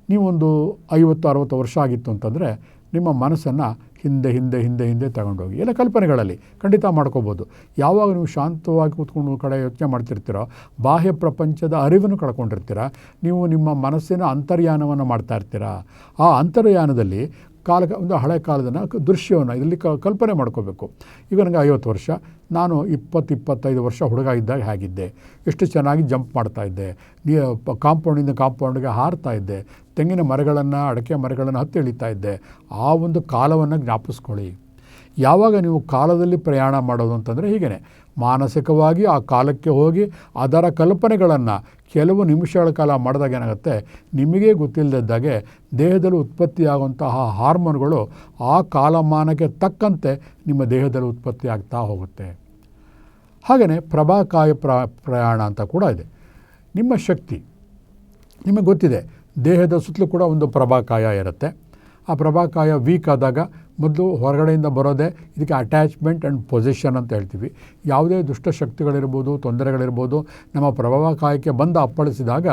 ನೀವೊಂದು ಐವತ್ತು, ಅರವತ್ತು ವರ್ಷ ಆಗಿತ್ತು ಅಂತಂದರೆ ನಿಮ್ಮ ಮನಸ್ಸನ್ನು ಹಿಂದೆ ಹಿಂದೆ ಹಿಂದೆ ಹಿಂದೆ ತಗೊಂಡೋಗಿ. ಎಲ್ಲ ಕಲ್ಪನೆಗಳಲ್ಲಿ ಖಂಡಿತ ಮಾಡ್ಕೋಬೋದು. ಯಾವಾಗ ನೀವು ಶಾಂತವಾಗಿ ಕೂತ್ಕೊಂಡು ಕಡೆ ಯೋಚನೆ ಮಾಡ್ತಿರ್ತೀರೋ, ಬಾಹ್ಯ ಪ್ರಪಂಚದ ಅರಿವನ್ನು ಕಳ್ಕೊಂಡಿರ್ತೀರ, ನೀವು ನಿಮ್ಮ ಮನಸ್ಸಿನ ಅಂತರ್ಯಾನವನ್ನು ಮಾಡ್ತಾ ಇರ್ತೀರ. ಆ ಅಂತರ್ಯಾನದಲ್ಲಿ ಕಾಲ, ಒಂದು ಹಳೆ ಕಾಲದ ದೃಶ್ಯವನ್ನು ಇದರಲ್ಲಿ ಕಲ್ಪನೆ ಮಾಡ್ಕೋಬೇಕು. ಈಗ ನನಗೆ ಐವತ್ತು ವರ್ಷ, ನಾನು ಇಪ್ಪತ್ತು ಇಪ್ಪತ್ತೈದು ವರ್ಷ ಹುಡುಗ ಇದ್ದಾಗ ಹೇಗಿದ್ದೆ? ಎಷ್ಟು ಚೆನ್ನಾಗಿ ಜಂಪ್ ಮಾಡ್ತಾ ಇದ್ದೆ? ನೀ ಕಾಂಪೌಂಡಿಂದ ಕಾಂಪೌಂಡ್ಗೆ ಹಾರ್ತಾ ಇದ್ದೆ. ತೆಂಗಿನ ಮರಗಳನ್ನು, ಅಡಕೆ ಮರಗಳನ್ನು ಹತ್ತಿ ಇಳಿತಾ ಇದ್ದೆ. ಆ ಒಂದು ಕಾಲವನ್ನು ಜ್ಞಾಪಿಸ್ಕೊಳ್ಳಿ. ಯಾವಾಗ ನೀವು ಕಾಲದಲ್ಲಿ ಪ್ರಯಾಣ ಮಾಡೋದು ಅಂತಂದರೆ ಹೀಗೇ ಮಾನಸಿಕವಾಗಿ ಆ ಕಾಲಕ್ಕೆ ಹೋಗಿ ಅದರ ಕಲ್ಪನೆಗಳನ್ನು ಕೆಲವು ನಿಮಿಷಗಳ ಕಾಲ ಮಾಡಿದಾಗ ಏನಾಗುತ್ತೆ? ನಿಮಗೆ ಗೊತ್ತಿಲ್ಲದಿದ್ದಾಗೆ ದೇಹದಲ್ಲಿ ಉತ್ಪತ್ತಿಯಾಗುವಂತಹ ಹಾರ್ಮೋನ್ಗಳು ಆ ಕಾಲಮಾನಕ್ಕೆ ತಕ್ಕಂತೆ ನಿಮ್ಮ ದೇಹದಲ್ಲಿ ಉತ್ಪತ್ತಿ ಆಗ್ತಾ ಹೋಗುತ್ತೆ. ಹಾಗೆಯೇ ಪ್ರಭಾಕಾಯ ಪ್ರ, ಪ್ರಯಾಣ ಅಂತ ಕೂಡ ಇದೆ. ನಿಮ್ಮ ಶಕ್ತಿ, ನಿಮಗೆ ಗೊತ್ತಿದೆ, ದೇಹದ ಸುತ್ತಲೂ ಕೂಡ ಒಂದು ಪ್ರಭಾಕಾಯ ಇರುತ್ತೆ. ಆ ಪ್ರಭಾಕಾಯ ವೀಕ್ ಆದಾಗ ಮೊದಲು ಹೊರಗಡೆಯಿಂದ ಬರೋದೇ ಇದಕ್ಕೆ ಅಟ್ಯಾಚ್ಮೆಂಟ್ ಆ್ಯಂಡ್ ಪೊಸಿಷನ್ ಅಂತ ಹೇಳ್ತೀವಿ. ಯಾವುದೇ ದುಷ್ಟಶಕ್ತಿಗಳಿರ್ಬೋದು ತೊಂದರೆಗಳಿರ್ಬೋದು, ನಮ್ಮ ಪ್ರಭಾಕಾಯಕ್ಕೆ ಬಂದು ಅಪ್ಪಳಿಸಿದಾಗ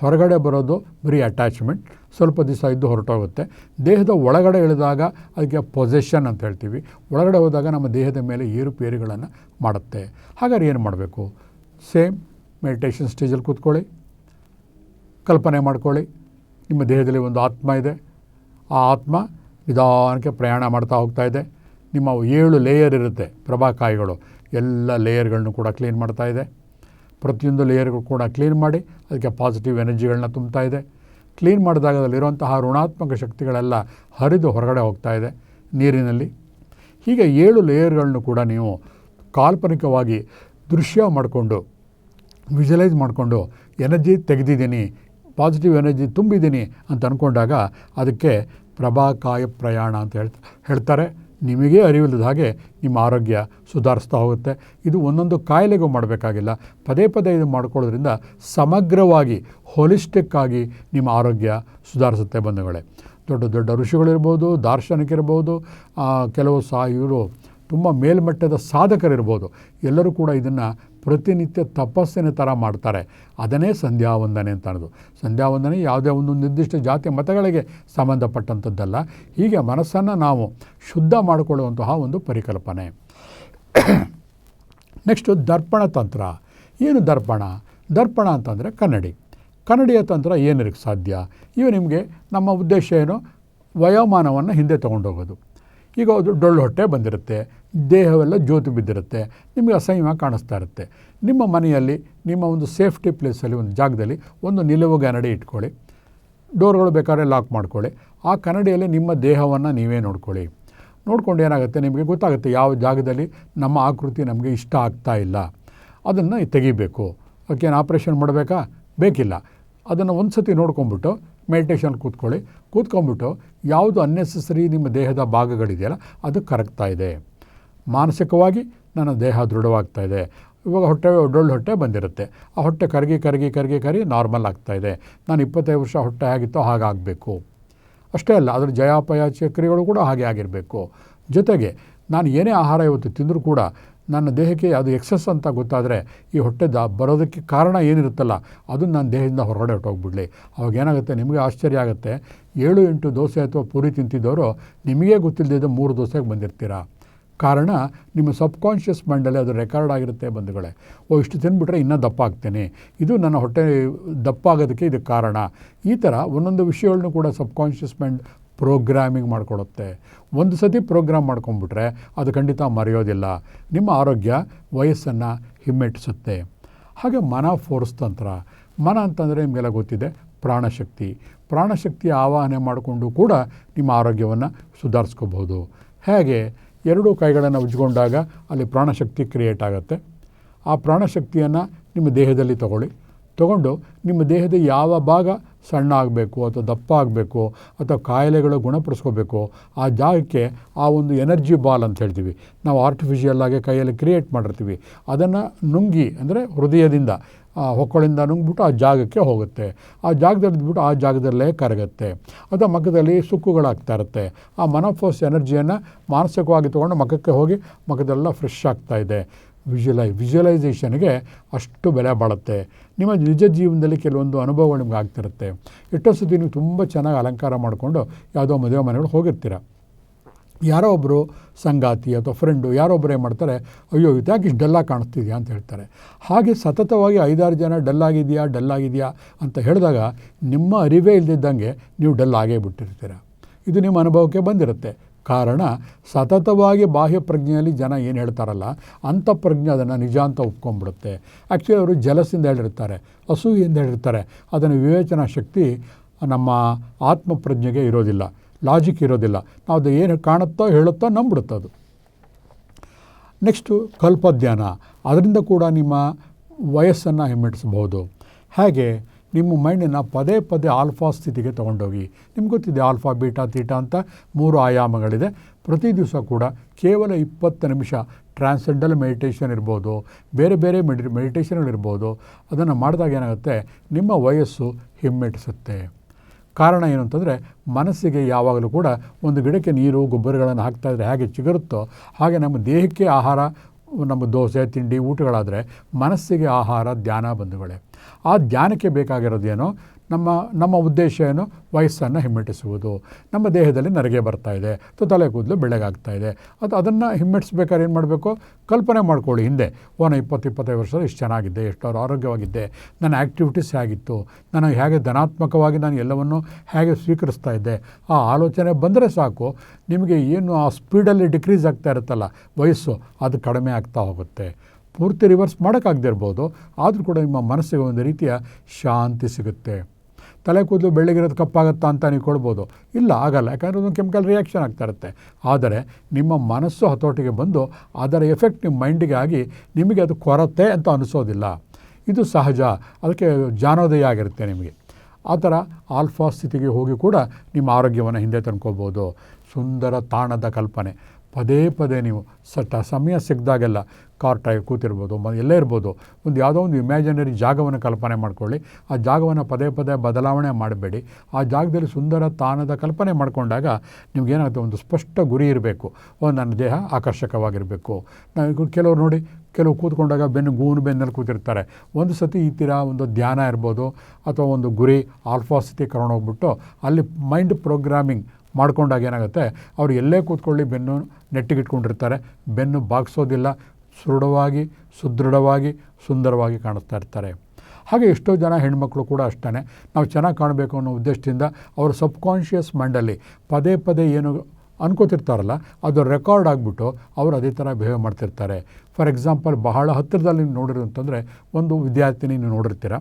ಹೊರಗಡೆ ಬರೋದು ಬರೀ ಅಟ್ಯಾಚ್ಮೆಂಟ್ ಸ್ವಲ್ಪ ದಿವಸ ಇದ್ದು ಹೊರಟೋಗುತ್ತೆ. ದೇಹದ ಒಳಗಡೆ ಇಳಿದಾಗ ಅದಕ್ಕೆ ಪೊಸೆಷನ್ ಅಂತ ಹೇಳ್ತೀವಿ. ಒಳಗಡೆ ಹೋದಾಗ ನಮ್ಮ ದೇಹದ ಮೇಲೆ ಏರುಪೇರುಗಳನ್ನು ಮಾಡುತ್ತೆ. ಹಾಗಾದ್ರೆ ಏನು ಮಾಡಬೇಕು? ಸೇಮ್ ಮೆಡಿಟೇಷನ್ ಸ್ಟೇಜಲ್ಲಿ ಕೂತ್ಕೊಳ್ಳಿ. ಕಲ್ಪನೆ ಮಾಡ್ಕೊಳ್ಳಿ. ನಿಮ್ಮ ದೇಹದಲ್ಲಿ ಒಂದು ಆತ್ಮ ಇದೆ. ಆ ಆತ್ಮ ನಿಧಾನಕ್ಕೆ ಪ್ರಯಾಣ ಮಾಡ್ತಾ ಹೋಗ್ತಾ ಇದೆ. ನಿಮ್ಮ ಏಳು ಲೇಯರ್ ಇರುತ್ತೆ ಪ್ರಭಾಕಾಯಿಗಳು. ಎಲ್ಲ ಲೇಯರ್ಗಳನ್ನು ಕೂಡ ಕ್ಲೀನ್ ಮಾಡ್ತಾ ಇದೆ. ಪ್ರತಿಯೊಂದು ಲೇಯರ್ಗಳು ಕೂಡ ಕ್ಲೀನ್ ಮಾಡಿ ಅದಕ್ಕೆ ಪಾಸಿಟಿವ್ ಎನರ್ಜಿಗಳನ್ನ ತುಂಬ್ತಾ ಇದೆ. ಕ್ಲೀನ್ ಮಾಡಿದಾಗ ಅದರಲ್ಲಿರುವಂತಹ ಋಣಾತ್ಮಕ ಶಕ್ತಿಗಳೆಲ್ಲ ಹರಿದು ಹೊರಗಡೆ ಹೋಗ್ತಾ ಇದೆ ನೀರಿನಲ್ಲಿ. ಹೀಗೆ ಏಳು ಲೇಯರ್ಗಳನ್ನು ಕೂಡ ನೀವು ಕಾಲ್ಪನಿಕವಾಗಿ ದೃಶ್ಯ ಮಾಡಿಕೊಂಡು ವಿಜುವಲೈಸ್ ಮಾಡಿಕೊಂಡು ಎನರ್ಜಿ ತೆಗೆದಿದ್ದೀನಿ ಪಾಸಿಟಿವ್ ಎನರ್ಜಿ ತುಂಬಿದ್ದೀನಿ ಅಂತ ಅಂದ್ಕೊಂಡಾಗ ಅದಕ್ಕೆ ಪ್ರಭಾಕಾಯ ಪ್ರಯಾಣ ಅಂತ ಹೇಳ್ತಾ, ಹೇಳ್ತಾರೆ. ನಿಮಗೇ ಅರಿವಿಲ್ಲದ ಹಾಗೆ ನಿಮ್ಮ ಆರೋಗ್ಯ ಸುಧಾರಿಸ್ತಾ ಹೋಗುತ್ತೆ. ಇದು ಒಂದೊಂದು ಕಾಯಿಲೆಗೂ ಮಾಡಬೇಕಾಗಿಲ್ಲ. ಪದೇ ಪದೇ ಇದು ಮಾಡ್ಕೊಳ್ಳೋದ್ರಿಂದ ಸಮಗ್ರವಾಗಿ ಹೋಲಿಸ್ಟಿಕ್ ಆಗಿ ನಿಮ್ಮ ಆರೋಗ್ಯ ಸುಧಾರಿಸುತ್ತೆ ಬಂಧುಗಳೇ. ದೊಡ್ಡ ದೊಡ್ಡ ಋಷಿಗಳಿರ್ಬೋದು ದಾರ್ಶನಿಕರಿರ್ಬೋದು ಕೆಲವು ಸಹ ಇವರು ತುಂಬ ಮೇಲ್ಮಟ್ಟದ ಸಾಧಕರಿರ್ಬೋದು. ಎಲ್ಲರೂ ಕೂಡ ಇದನ್ನು ಪ್ರತಿನಿತ್ಯ ತಪಸ್ಸಿನ ಥರ ಮಾಡ್ತಾರೆ. ಅದನ್ನೇ ಸಂಧ್ಯಾ ವಂದನೆ ಅಂತ ಅನ್ನೋದು. ಸಂಧ್ಯಾ ವಂದನೆ ಯಾವುದೇ ಒಂದು ನಿರ್ದಿಷ್ಟ ಜಾತಿ ಮತಗಳಿಗೆ ಸಂಬಂಧಪಟ್ಟಂಥದ್ದಲ್ಲ. ಹೀಗೆ ಮನಸ್ಸನ್ನು ನಾವು ಶುದ್ಧ ಮಾಡಿಕೊಳ್ಳುವಂತಹ ಒಂದು ಪರಿಕಲ್ಪನೆ. ನೆಕ್ಸ್ಟು ದರ್ಪಣ ತಂತ್ರ. ಏನು ದರ್ಪಣ? ದರ್ಪಣ ಅಂತಂದರೆ ಕನ್ನಡಿ. ಕನ್ನಡಿಯ ತಂತ್ರ ಏನಿರಕ್ಕೆ ಸಾಧ್ಯ? ಇವು ನಿಮಗೆ ನಮ್ಮ ಉದ್ದೇಶ ಏನು? ವಯೋಮಾನವನ್ನು ಹಿಂದೆ ತೊಗೊಂಡೋಗೋದು. ಈಗ ಅದು ಡೊಳ್ಳು ಹೊಟ್ಟೆ ಬಂದಿರುತ್ತೆ. ದೇಹವೆಲ್ಲ ಜ್ಯೋತಿ ಬಿದ್ದಿರುತ್ತೆ. ನಿಮಗೆ ಅಸಹ್ಯ ಕಾಣಿಸ್ತಾ ಇರುತ್ತೆ. ನಿಮ್ಮ ಮನೆಯಲ್ಲಿ, ನಿಮ್ಮ ಒಂದು ಸೇಫ್ಟಿ ಪ್ಲೇಸಲ್ಲಿ ಒಂದು ಜಾಗದಲ್ಲಿ ಒಂದು ನಿಲುವು ಕನ್ನಡಿ ಇಟ್ಕೊಳ್ಳಿ. ಡೋರ್ಗಳು ಬೇಕಾದ್ರೆ ಲಾಕ್ ಮಾಡ್ಕೊಳ್ಳಿ. ಆ ಕನ್ನಡಿಯಲ್ಲಿ ನಿಮ್ಮ ದೇಹವನ್ನು ನೀವೇ ನೋಡ್ಕೊಳ್ಳಿ. ನೋಡ್ಕೊಂಡು ಏನಾಗುತ್ತೆ ನಿಮಗೆ ಗೊತ್ತಾಗುತ್ತೆ ಯಾವ ಜಾಗದಲ್ಲಿ ನಮ್ಮ ಆಕೃತಿ ನಮಗೆ ಇಷ್ಟ ಆಗ್ತಾ ಇಲ್ಲ. ಅದನ್ನು ತೆಗಿಬೇಕು. ಅದಕ್ಕೇನು ಆಪ್ರೇಷನ್ ಮಾಡಬೇಕಾ? ಬೇಕಿಲ್ಲ. ಅದನ್ನು ಒಂದು ಸತಿ ನೋಡ್ಕೊಂಬಿಟ್ಟು ಮೆಡಿಟೇಷನ್ ಕೂತ್ಕೊಳ್ಳಿ. ಕೂತ್ಕೊಂಡ್ಬಿಟ್ಟು ಯಾವುದು ಅನ್ನೆಸೆಸರಿ ನಿಮ್ಮ ದೇಹದ ಭಾಗಗಳಿದೆಯಲ್ಲ, ಅದು ಕರಗ್ತಾ ಇದೆ. ಮಾನಸಿಕವಾಗಿ ನನ್ನ ದೇಹ ದೃಢವಾಗ್ತಾ ಇದೆ. ಇವಾಗ ಹೊಟ್ಟೆ ಡೊಳ್ಳು ಹೊಟ್ಟೆ ಬಂದಿರುತ್ತೆ. ಆ ಹೊಟ್ಟೆ ಕರಗಿ ಕರಗಿ ಕರಗಿ ಕರಗಿ ನಾರ್ಮಲ್ ಇದೆ. ನಾನು ಇಪ್ಪತ್ತೈದು ವರ್ಷ ಹೊಟ್ಟೆ ಆಗಿತ್ತೋ ಹಾಗಾಗಬೇಕು ಅಷ್ಟೇ ಅಲ್ಲ ಅದರ ಜಯಾಪಯ ಚಕ್ರಿಗಳು ಕೂಡ ಹಾಗೆ ಆಗಿರಬೇಕು. ಜೊತೆಗೆ ನಾನು ಏನೇ ಆಹಾರ ಇವತ್ತು ತಿಂದರೂ ಕೂಡ ನನ್ನ ದೇಹಕ್ಕೆ ಅದು ಎಕ್ಸಸ್ ಅಂತ ಗೊತ್ತಾದರೆ ಈ ಹೊಟ್ಟೆ ಬರೋದಕ್ಕೆ ಕಾರಣ ಏನಿರುತ್ತಲ್ಲ ಅದು ನನ್ನ ದೇಹದಿಂದ ಹೊರಗಡೆ ಹೊಟ್ಟೋಗ್ಬಿಡಲಿ ಅವಾಗ ಏನಾಗುತ್ತೆ, ನಿಮಗೆ ಆಶ್ಚರ್ಯ ಆಗುತ್ತೆ. ಏಳು ಎಂಟು ದೋಸೆ ಅಥವಾ ಪೂರಿ ತಿಂತಿದ್ದವರು ನಿಮಗೇ ಗೊತ್ತಿಲ್ಲದೆ ಮೂರು ದೋಸೆಗೆ ಬಂದಿರ್ತೀರಾ? ಕಾರಣ ನಿಮ್ಮ ಸಬ್ಕಾನ್ಷಿಯಸ್ ಮೈಂಡಲ್ಲಿ ಅದು ರೆಕಾರ್ಡ್ ಆಗಿರುತ್ತೆ ಬಂಧುಗಳೇ. ಓ, ಇಷ್ಟು ತಿಂದುಬಿಟ್ರೆ ಇನ್ನೂ ದಪ್ಪ ಆಗ್ತೇನೆ ಇದು ನನ್ನ ಹೊಟ್ಟೆ ದಪ್ಪ ಆಗೋದಕ್ಕೆ ಇದು ಕಾರಣ. ಈ ಥರ ಒಂದೊಂದು ವಿಷಯಗಳನ್ನು ಕೂಡ ಸಬ್ಕಾನ್ಷಿಯಸ್ ಮೈಂಡ್, ಪ್ರೋಗ್ರಾಮಿಂಗ್ ಮಾಡಿಕೊಡುತ್ತೆ ಒಂದು ಸತಿ ಪ್ರೋಗ್ರಾಮ್ ಮಾಡ್ಕೊಂಡ್ಬಿಟ್ರೆ ಅದು ಖಂಡಿತ ಮರೆಯೋದಿಲ್ಲ. ನಿಮ್ಮ ಆರೋಗ್ಯ ವಯಸ್ಸನ್ನು ಹಿಮ್ಮೆಟ್ಟಿಸುತ್ತೆ. ಹಾಗೆ ಮನ ಫೋರ್ಸ್ ತಂತ್ರ. ಮನ ಅಂತಂದರೆ ನಿಮಗೆಲ್ಲ ಗೊತ್ತಿದೆ, ಪ್ರಾಣಶಕ್ತಿ. ಪ್ರಾಣಶಕ್ತಿ ಆವಾಹನೆ ಮಾಡಿಕೊಂಡು ಕೂಡ ನಿಮ್ಮ ಆರೋಗ್ಯವನ್ನು ಸುಧಾರಿಸ್ಕೋಬಹುದು. ಹೇಗೆ? ಎರಡೂ ಕೈಗಳನ್ನು ಉಜ್ಕೊಂಡಾಗ ಅಲ್ಲಿ ಪ್ರಾಣಶಕ್ತಿ ಕ್ರಿಯೇಟ್ ಆಗುತ್ತೆ. ಆ ಪ್ರಾಣಶಕ್ತಿಯನ್ನು ನಿಮ್ಮ ದೇಹದಲ್ಲಿ ತಗೊಳ್ಳಿ. ತಗೊಂಡು ನಿಮ್ಮ ದೇಹದ ಯಾವ ಭಾಗ ಸಣ್ಣ ಆಗಬೇಕು ಅಥವಾ ದಪ್ಪ ಆಗಬೇಕು ಅಥವಾ ಕಾಯಿಲೆಗಳು ಗುಣಪಡಿಸ್ಕೋಬೇಕು, ಆ ಜಾಗಕ್ಕೆ ಆ ಒಂದು ಎನರ್ಜಿ ಬಾಲ್ ಅಂತ ಹೇಳ್ತೀವಿ. ನಾವು ಆರ್ಟಿಫಿಷಿಯಲ್ ಆಗಿ ಕೈಯಲ್ಲಿ ಕ್ರಿಯೇಟ್ ಮಾಡಿರ್ತೀವಿ. ಅದನ್ನು ನುಂಗಿ ಅಂದರೆ ಹೃದಯದಿಂದ ಹೊಕ್ಕಳಿಂದ ನುಂಗ್ಬಿಟ್ಟು ಆ ಜಾಗಕ್ಕೆ ಹೋಗುತ್ತೆ. ಆ ಜಾಗದಲ್ಲಿ ಇದ್ಬಿಟ್ಟು ಆ ಜಾಗದಲ್ಲೇ ಕರಗುತ್ತೆ. ಅದು ಮಖದಲ್ಲಿ ಸುಕ್ಕುಗಳಾಗ್ತಾ ಇರುತ್ತೆ. ಆ ಮನೋಫೋಸ್ ಎನರ್ಜಿಯನ್ನು ಮಾನಸಿಕವಾಗಿ ತೊಗೊಂಡು ಮಖಕ್ಕೆ ಹೋಗಿ ಮಖದೆಲ್ಲ ಫ್ರೆಶ್ ಆಗ್ತಾ ಇದೆ. ವಿಜುವಲೈ ವಿಜುವಲೈಸೇಷನ್ಗೆ ಅಷ್ಟು ಬೆಲೆ ಬಾಳುತ್ತೆ. ನಿಮ್ಮ ನಿಜ ಜೀವನದಲ್ಲಿ ಕೆಲವೊಂದು ಅನುಭವಗಳು ನಿಮ್ಗೆ ಆಗ್ತಿರುತ್ತೆ. ಎಷ್ಟೋ ಸತಿ ನೀವು ತುಂಬ ಚೆನ್ನಾಗಿ ಅಲಂಕಾರ ಮಾಡಿಕೊಂಡು ಯಾವುದೋ ಮದುವೆ ಮನೆಗಳು ಹೋಗಿರ್ತೀರ. ಯಾರೋ ಒಬ್ಬರು ಸಂಗಾತಿ ಅಥವಾ ಫ್ರೆಂಡು ಯಾರೋ ಒಬ್ಬರು ಏನು ಮಾಡ್ತಾರೆ, ಅಯ್ಯೋ, ಇದ್ಯಾಕೆ ಇಷ್ಟು ಡಲ್ಲಾಗಿ ಕಾಣಿಸ್ತಿದ್ಯಾ? ಅಂತ ಹೇಳ್ತಾರೆ. ಹಾಗೆ ಸತತವಾಗಿ ಐದಾರು ಜನ ಡಲ್ಲಾಗಿದೆಯಾ ಡಲ್ಲಾಗಿದೆಯಾ ಅಂತ ಹೇಳಿದಾಗ ನಿಮ್ಮ ಅರಿವೇ ಇಲ್ಲದಿದ್ದಂಗೆ ನೀವು ಡಲ್ ಆಗೇ ಬಿಟ್ಟಿರ್ತೀರ. ಇದು ನಿಮ್ಮ ಅನುಭವಕ್ಕೆ ಬಂದಿರುತ್ತೆ. ಕಾರಣ, ಸತತವಾಗಿ ಬಾಹ್ಯ ಪ್ರಜ್ಞೆಯಲ್ಲಿ ಜನ ಏನು ಹೇಳ್ತಾರಲ್ಲ, ಅಂಥ ಪ್ರಜ್ಞೆ ಅದನ್ನು ನಿಜ ಅಂತ ಒಪ್ಕೊಂಡ್ಬಿಡುತ್ತೆ. ಆ್ಯಕ್ಚುಲಿ ಅವರು ಜಲಸಿಂದ ಹೇಳಿರ್ತಾರೆ ಹಸುವಿಯಿಂದ ಹೇಳಿರ್ತಾರೆ. ಅದನ್ನು ವಿವೇಚನಾ ಶಕ್ತಿ ನಮ್ಮ ಆತ್ಮ ಪ್ರಜ್ಞೆಗೆ ಇರೋದಿಲ್ಲ. ಲಾಜಿಕ್ ಇರೋದಿಲ್ಲ. ನಾವು ಅದು ಏನು ಕಾಣುತ್ತೋ ಹೇಳುತ್ತೋ ನಂಬಿಡುತ್ತೆ ಅದು. ನೆಕ್ಸ್ಟು ಕಲ್ಪಧ್ಯಾನ ಅದರಿಂದ ಕೂಡ ನಿಮ್ಮ ವಯಸ್ಸನ್ನು ಹಿಮ್ಮೆಟ್ಟಿಸ್ಬೋದು ಹಾಗೆ? ನಿಮ್ಮ ಮೈಂಡನ್ನು ಪದೇ ಪದೇ ಆಲ್ಫಾ ಸ್ಥಿತಿಗೆ ತೊಗೊಂಡೋಗಿ. ನಿಮ್ಗೆ ಗೊತ್ತಿದೆ ಆಲ್ಫಾ ಬೀಟಾ ತೀಟಾ ಅಂತ ಮೂರು ಆಯಾಮಗಳಿದೆ. ಪ್ರತಿ ದಿವಸ ಕೂಡ ಕೇವಲ ಇಪ್ಪತ್ತು ನಿಮಿಷ ಟ್ರಾನ್ಸೆಂಡಲ್ ಮೆಡಿಟೇಷನ್ ಇರ್ಬೋದು. ಬೇರೆ ಬೇರೆ ಮೆಡಿ ಮೆಡಿಟೇಷನ್ಗಳಿರ್ಬೋದು ಅದನ್ನು ಮಾಡಿದಾಗ ಏನಾಗುತ್ತೆ? ನಿಮ್ಮ ವಯಸ್ಸು ಹಿಮ್ಮೆಟ್ಟಿಸುತ್ತೆ. ಕಾರಣ ಏನು ಅಂತಂದರೆ ಮನಸ್ಸಿಗೆ ಯಾವಾಗಲೂ ಕೂಡ ಒಂದು ಗಿಡಕ್ಕೆ ನೀರು, ಗೊಬ್ಬರಗಳನ್ನು ಹಾಕ್ತಾಯಿದ್ರೆ ಹೇಗೆ ಚಿಗುರುತ್ತೋ ಹಾಗೆ ನಮ್ಮ ದೇಹಕ್ಕೆ ಆಹಾರ, ನಮ್ಮ ದೋಸೆ, ತಿಂಡಿ, ಊಟಗಳಾದರೆ ಮನಸ್ಸಿಗೆ ಆಹಾರ, ಧ್ಯಾನ ಬಂಧುಗಳೇ. ಆ ಧ್ಯಾನಕ್ಕೆ ಬೇಕಾಗಿರೋದೇನೋ ನಮ್ಮ ನಮ್ಮ ಉದ್ದೇಶ ಏನು? ವಯಸ್ಸನ್ನು ಹಿಮ್ಮೆಟ್ಟಿಸುವುದು. ನಮ್ಮ ದೇಹದಲ್ಲಿ ನರಿಗೆ ಬರ್ತಾ ಇದೆ. ಅಥವಾ ತಲೆ ಕೂದಲು ಬೆಳಗಾಗ್ತಾ ಇದೆ. ಅದು ಅದನ್ನು ಹಿಮ್ಮೆಟ್ಟಿಸ್ಬೇಕಾದ್ರೆ ಏನು ಮಾಡಬೇಕು? ಕಲ್ಪನೆ ಮಾಡ್ಕೊಳ್ಳಿ ಹಿಂದೆ. ಓ ಇಪ್ಪತ್ತು, ಇಪ್ಪತ್ತೈದು ವರ್ಷ ಇಷ್ಟು ಚೆನ್ನಾಗಿದ್ದೆ, ಎಷ್ಟು ಅವ್ರು ಆರೋಗ್ಯವಾಗಿದ್ದೆ. ನನ್ನ ಆ್ಯಕ್ಟಿವಿಟೀಸ್ ಹೇಗಿತ್ತು? ನಾನು ಹೇಗೆ ಧನಾತ್ಮಕವಾಗಿ ನಾನು ಎಲ್ಲವನ್ನು ಹೇಗೆ ಸ್ವೀಕರಿಸ್ತಾ ಇದ್ದೆ? ಆ ಆಲೋಚನೆ ಬಂದರೆ ಸಾಕು. ನಿಮಗೆ ಏನು ಆ ಸ್ಪೀಡಲ್ಲಿ ಡಿಕ್ರೀಸ್ ಆಗ್ತಾ ಇರುತ್ತಲ್ಲ, ವಯಸ್ಸು, ಅದು ಕಡಿಮೆ ಆಗ್ತಾ ಹೋಗುತ್ತೆ. ಪೂರ್ತಿ ರಿವರ್ಸ್ ಮಾಡೋಕ್ಕಾಗದಿರ್ಬೋದು. ಆದರೂ ಕೂಡ ನಿಮ್ಮ ಮನಸ್ಸಿಗೆ ಒಂದು ರೀತಿಯ ಶಾಂತಿ ಸಿಗುತ್ತೆ. ತಲೆ ಕೂದಲು ಬೆಳ್ಳಗಿರೋದು ಕಪ್ಪಾಗುತ್ತಾ ಅಂತ ನೀವು ಕೊಡ್ಬೋದು. ಇಲ್ಲ, ಆಗಲ್ಲ. ಯಾಕಂದರೆ ಒಂದು ಕೆಮಿಕಲ್ ರಿಯಾಕ್ಷನ್ ಆಗ್ತಾ ಇರುತ್ತೆ. ಆದರೆ ನಿಮ್ಮ ಮನಸ್ಸು ಹತೋಟಿಗೆ ಬಂದು ಅದರ ಎಫೆಕ್ಟ್ ನಿಮ್ಮ ಮೈಂಡಿಗೆ ಆಗಿ ನಿಮಗೆ ಅದು ಕೊರತೆ ಅಂತ ಅನಿಸೋದಿಲ್ಲ. ಇದು ಸಹಜ. ಅದಕ್ಕೆ ಜಾನೋದಯ ಆಗಿರುತ್ತೆ ನಿಮಗೆ. ಆ ಥರ ಆಲ್ಫಾ ಸ್ಥಿತಿಗೆ ಹೋಗಿ ಕೂಡ ನಿಮ್ಮ ಆರೋಗ್ಯವನ್ನು ಹಿಂದೆ ತಂದ್ಕೋಬೋದು ಸುಂದರ ತಾಣದ ಕಲ್ಪನೆ. ಪದೇ ಪದೇ ನೀವು ಸಟ ಸಮಯ ಸಿಕ್ಕಿದಾಗೆಲ್ಲ ಟ್ರೈವ್ ಕೂತಿರ್ಬೋದು, ಮ, ಎಲ್ಲೇ ಇರ್ಬೋದು, ಒಂದು ಯಾವುದೋ ಒಂದು ಇಮ್ಯಾಜಿನರಿ ಜಾಗವನ್ನು ಕಲ್ಪನೆ ಮಾಡ್ಕೊಳ್ಳಿ. ಆ ಜಾಗವನ್ನು ಪದೇ ಪದೇ ಬದಲಾವಣೆ ಮಾಡಬೇಡಿ. ಆ ಜಾಗದಲ್ಲಿ ಸುಂದರ ತಾಣದ ಕಲ್ಪನೆ ಮಾಡಿಕೊಂಡಾಗ ನಿಮಗೇನಾಗುತ್ತೆ ಒಂದು ಸ್ಪಷ್ಟ ಗುರಿ ಇರಬೇಕು ಓ ನನ್ನ ದೇಹ ಆಕರ್ಷಕವಾಗಿರಬೇಕು. ನಾವು ಕೆಲವರು ನೋಡಿ ಕೆಲವು ಕೂತ್ಕೊಂಡಾಗ ಬೆನ್ನು, ಗೂನು ಬೆನ್ನಲ್ಲಿ ಕೂತಿರ್ತಾರೆ. ಒಂದು ಸತಿ ಈ ಥರ ಒಂದು ಧ್ಯಾನ ಇರ್ಬೋದು, ಅಥವಾ ಒಂದು ಗುರಿ ಆಲ್ಫಾ ಸ್ಥಿತಿ ಕರ್ಕೊಂಡೋಗ್ಬಿಟ್ಟು ಅಲ್ಲಿ ಮೈಂಡ್ ಪ್ರೋಗ್ರಾಮಿಂಗ್ ಮಾಡ್ಕೊಂಡಾಗ ಏನಾಗುತ್ತೆ? ಅವ್ರು ಎಲ್ಲೇ ಕೂತ್ಕೊಳ್ಳಿ ಬೆನ್ನು ನೆಟ್ಟಿಗಿಟ್ಕೊಂಡಿರ್ತಾರೆ. ಬೆನ್ನು ಬಾಗಿಸೋದಿಲ್ಲ. ಸುದೃಢವಾಗಿ ಸುದೃಢವಾಗಿ, ಸುಂದರವಾಗಿ ಕಾಣಿಸ್ತಾ ಇರ್ತಾರೆ. ಹಾಗೆ ಎಷ್ಟೋ ಜನ ಹೆಣ್ಮಕ್ಳು ಕೂಡ ಅಷ್ಟೇ ನಾವು ಚೆನ್ನಾಗಿ ಕಾಣಬೇಕು ಅನ್ನೋ ಉದ್ದೇಶದಿಂದ ಅವ್ರ ಸಬ್ಕಾನ್ಷಿಯಸ್ ಮೈಂಡಲ್ಲಿ ಪದೇ ಪದೇ ಏನು ಅನ್ಕೋತಿರ್ತಾರಲ್ಲ, ಅದು ರೆಕಾರ್ಡ್ ಆಗಿಬಿಟ್ಟು ಅವರು ಅದೇ ಥರ ಬಿಹೇವ್ ಮಾಡ್ತಿರ್ತಾರೆ. ಫಾರ್ ಎಕ್ಸಾಂಪಲ್, ಬಹಳ ಹತ್ತಿರದಲ್ಲಿ ನೀವು ನೋಡಿರು ಅಂತಂದರೆ, ಒಂದು ವಿದ್ಯಾರ್ಥಿನಿ ನೀವು ನೋಡಿರ್ತೀರ.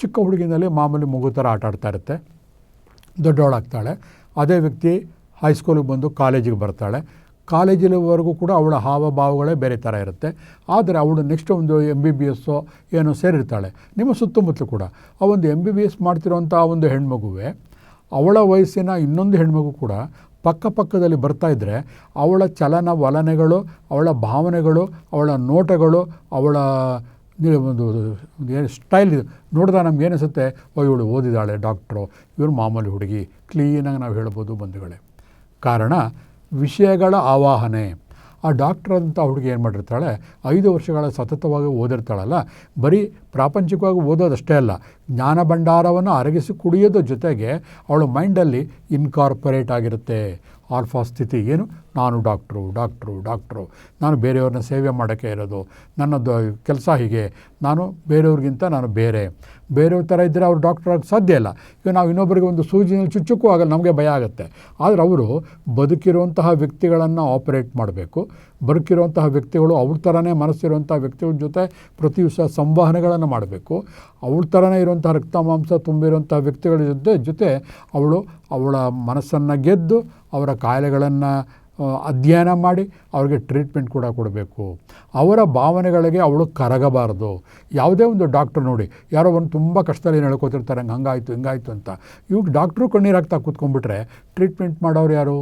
ಚಿಕ್ಕ ಹುಡುಗಿನಲ್ಲಿ ಮಾಮೂಲಿ ಮಗು ಥರ ಆಟ ಆಡ್ತಾ ಇರುತ್ತೆ. ದೊಡ್ಡವಳಾಗ್ತಾಳೆ. ಅದೇ ವ್ಯಕ್ತಿ ಹೈಸ್ಕೂಲಿಗೆ ಬಂದು ಕಾಲೇಜಿಗೆ ಬರ್ತಾಳೆ. ಕಾಲೇಜಿನವರೆಗೂ ಕೂಡ ಅವಳ ಹಾವಭಾವಗಳೇ ಬೇರೆ ಥರ ಇರುತ್ತೆ. ಆದರೆ ಅವಳು ನೆಕ್ಸ್ಟ್ ಒಂದು ಎಂ ಬಿ ಬಿ ಎಸ್ಸೋ ಏನೋ ಸೇರಿರ್ತಾಳೆ. ನಿಮ್ಮ ಸುತ್ತಮುತ್ತಲು ಕೂಡ. ಆ ಒಂದು ಎಂ ಬಿ ಬಿ ಎಸ್ ಮಾಡ್ತಿರೋಂಥ ಒಂದು ಹೆಣ್ಮಗುವೆ, ಅವಳ ವಯಸ್ಸಿನ ಇನ್ನೊಂದು ಹೆಣ್ಮಗು ಕೂಡ ಪಕ್ಕ ಪಕ್ಕದಲ್ಲಿ ಬರ್ತಾ ಇದ್ದರೆ ಅವಳ ಚಲನ ವಲನೆಗಳು, ಅವಳ ಭಾವನೆಗಳು, ಅವಳ ನೋಟಗಳು, ಅವಳ ಒಂದು ಏನು ಸ್ಟೈಲ್ ಇದು. ನೋಡಿದಾಗ ನಮ್ಗೆ ಏನಿಸುತ್ತೆ? ಓ, ಇವಳು ಓದಿದಾಳೆ ಡಾಕ್ಟ್ರು ಇವರು ಮಾಮೂಲಿ ಹುಡುಗಿ. ಕ್ಲೀನಾಗಿ ನಾವು ಹೇಳ್ಬೋದು ಬಂಧುಗಳೇ. ಕಾರಣ, ವಿಷಯಗಳ ಆವಾಹನೆ. ಆ ಡಾಕ್ಟರ್ ಅಂತ ಹುಡುಗಿ ಏನು ಮಾಡಿರ್ತಾಳೆ? ಐದು ವರ್ಷಗಳ ಸತತವಾಗಿ ಓದಿರ್ತಾಳಲ್ಲ? ಬರೀ ಪ್ರಾಪಂಚಿಕವಾಗಿ ಓದೋದಷ್ಟೇ ಅಲ್ಲ, ಜ್ಞಾನ ಭಂಡಾರವನ್ನು ಅರಗಿಸಿ ಕುಡಿಯೋದ್ರ ಜೊತೆಗೆ ಅವಳ ಮೈಂಡಲ್ಲಿ ಇನ್ಕಾರ್ಪೊರೇಟ್ ಆಗಿರುತ್ತೆ. ಆಲ್ಫಾ ಸ್ಥಿತಿ ಏನು? ನಾನು ಡಾಕ್ಟ್ರು ಡಾಕ್ಟ್ರು ಡಾಕ್ಟ್ರು. ನಾನು ಬೇರೆಯವ್ರನ್ನ ಸೇವೆ ಮಾಡೋಕ್ಕೆ ಇರೋದು. ನನ್ನದು ಕೆಲಸ ಹೀಗೆ. ನಾನು ಬೇರೆಯವ್ರಿಗಿಂತ ನಾನು ಬೇರೆ. ಬೇರೆಯವ್ರ ಥರ ಇದ್ದರೆ ಅವ್ರು ಡಾಕ್ಟರ್ ಆಗೋಕ್ಕೆ ಸಾಧ್ಯ ಇಲ್ಲ. ಈಗ ನಾವು ಇನ್ನೊಬ್ಬರಿಗೆ ಒಂದು ಸೂಜಿನಲ್ಲಿ ಚುಚ್ಚುಕ್ಕೂ ಆಗಲ್ಲ, ನಮಗೆ ಭಯ ಆಗುತ್ತೆ. ಆದರೆ ಅವರು ಬದುಕಿರುವಂತಹ ವ್ಯಕ್ತಿಗಳನ್ನು ಆಪರೇಟ್ ಮಾಡಬೇಕು. ಬದುಕಿರುವಂತಹ ವ್ಯಕ್ತಿಗಳು ಅವ್ರ ಥರನೇ ಮನಸ್ಸಿರುವಂಥ ವ್ಯಕ್ತಿಗಳ ಜೊತೆ ಪ್ರತಿ ದಿವಸ ಸಂವಹನಗಳನ್ನು ಮಾಡಬೇಕು. ಅವಳ ಥರನೇ ಇರುವಂಥ ರಕ್ತ ಮಾಂಸ ತುಂಬಿರುವಂಥ ವ್ಯಕ್ತಿಗಳ ಜೊತೆ ಜೊತೆ ಅವಳು ಅವಳ ಮನಸ್ಸನ್ನು ಗೆದ್ದು ಅವರ ಕಾಯಿಲೆಗಳನ್ನು ಅಧ್ಯಯನ ಮಾಡಿ ಅವ್ರಿಗೆ ಟ್ರೀಟ್ಮೆಂಟ್ ಕೂಡ ಕೊಡಬೇಕು. ಅವರ ಭಾವನೆಗಳಿಗೆ ಅವಳು ಕರಗಬಾರದು. ಯಾವುದೇ ಒಂದು ಡಾಕ್ಟ್ರ್ ನೋಡಿ, ಯಾರೋ ಒಂದು ತುಂಬ ಕಷ್ಟದಲ್ಲಿ ಹೇಳ್ಕೊತಿರ್ತಾರೆ ಹಂಗೆ ಹಂಗಾಯಿತು, ಹಿಂಗಾಯಿತು ಅಂತ. ಇವಾಗ ಡಾಕ್ಟ್ರು ಕಣ್ಣೀರು ಹಾಕ್ತಾ ಕೂತ್ಕೊಂಡ್ಬಿಟ್ರೆ ಟ್ರೀಟ್ಮೆಂಟ್ ಮಾಡೋರು ಯಾರು?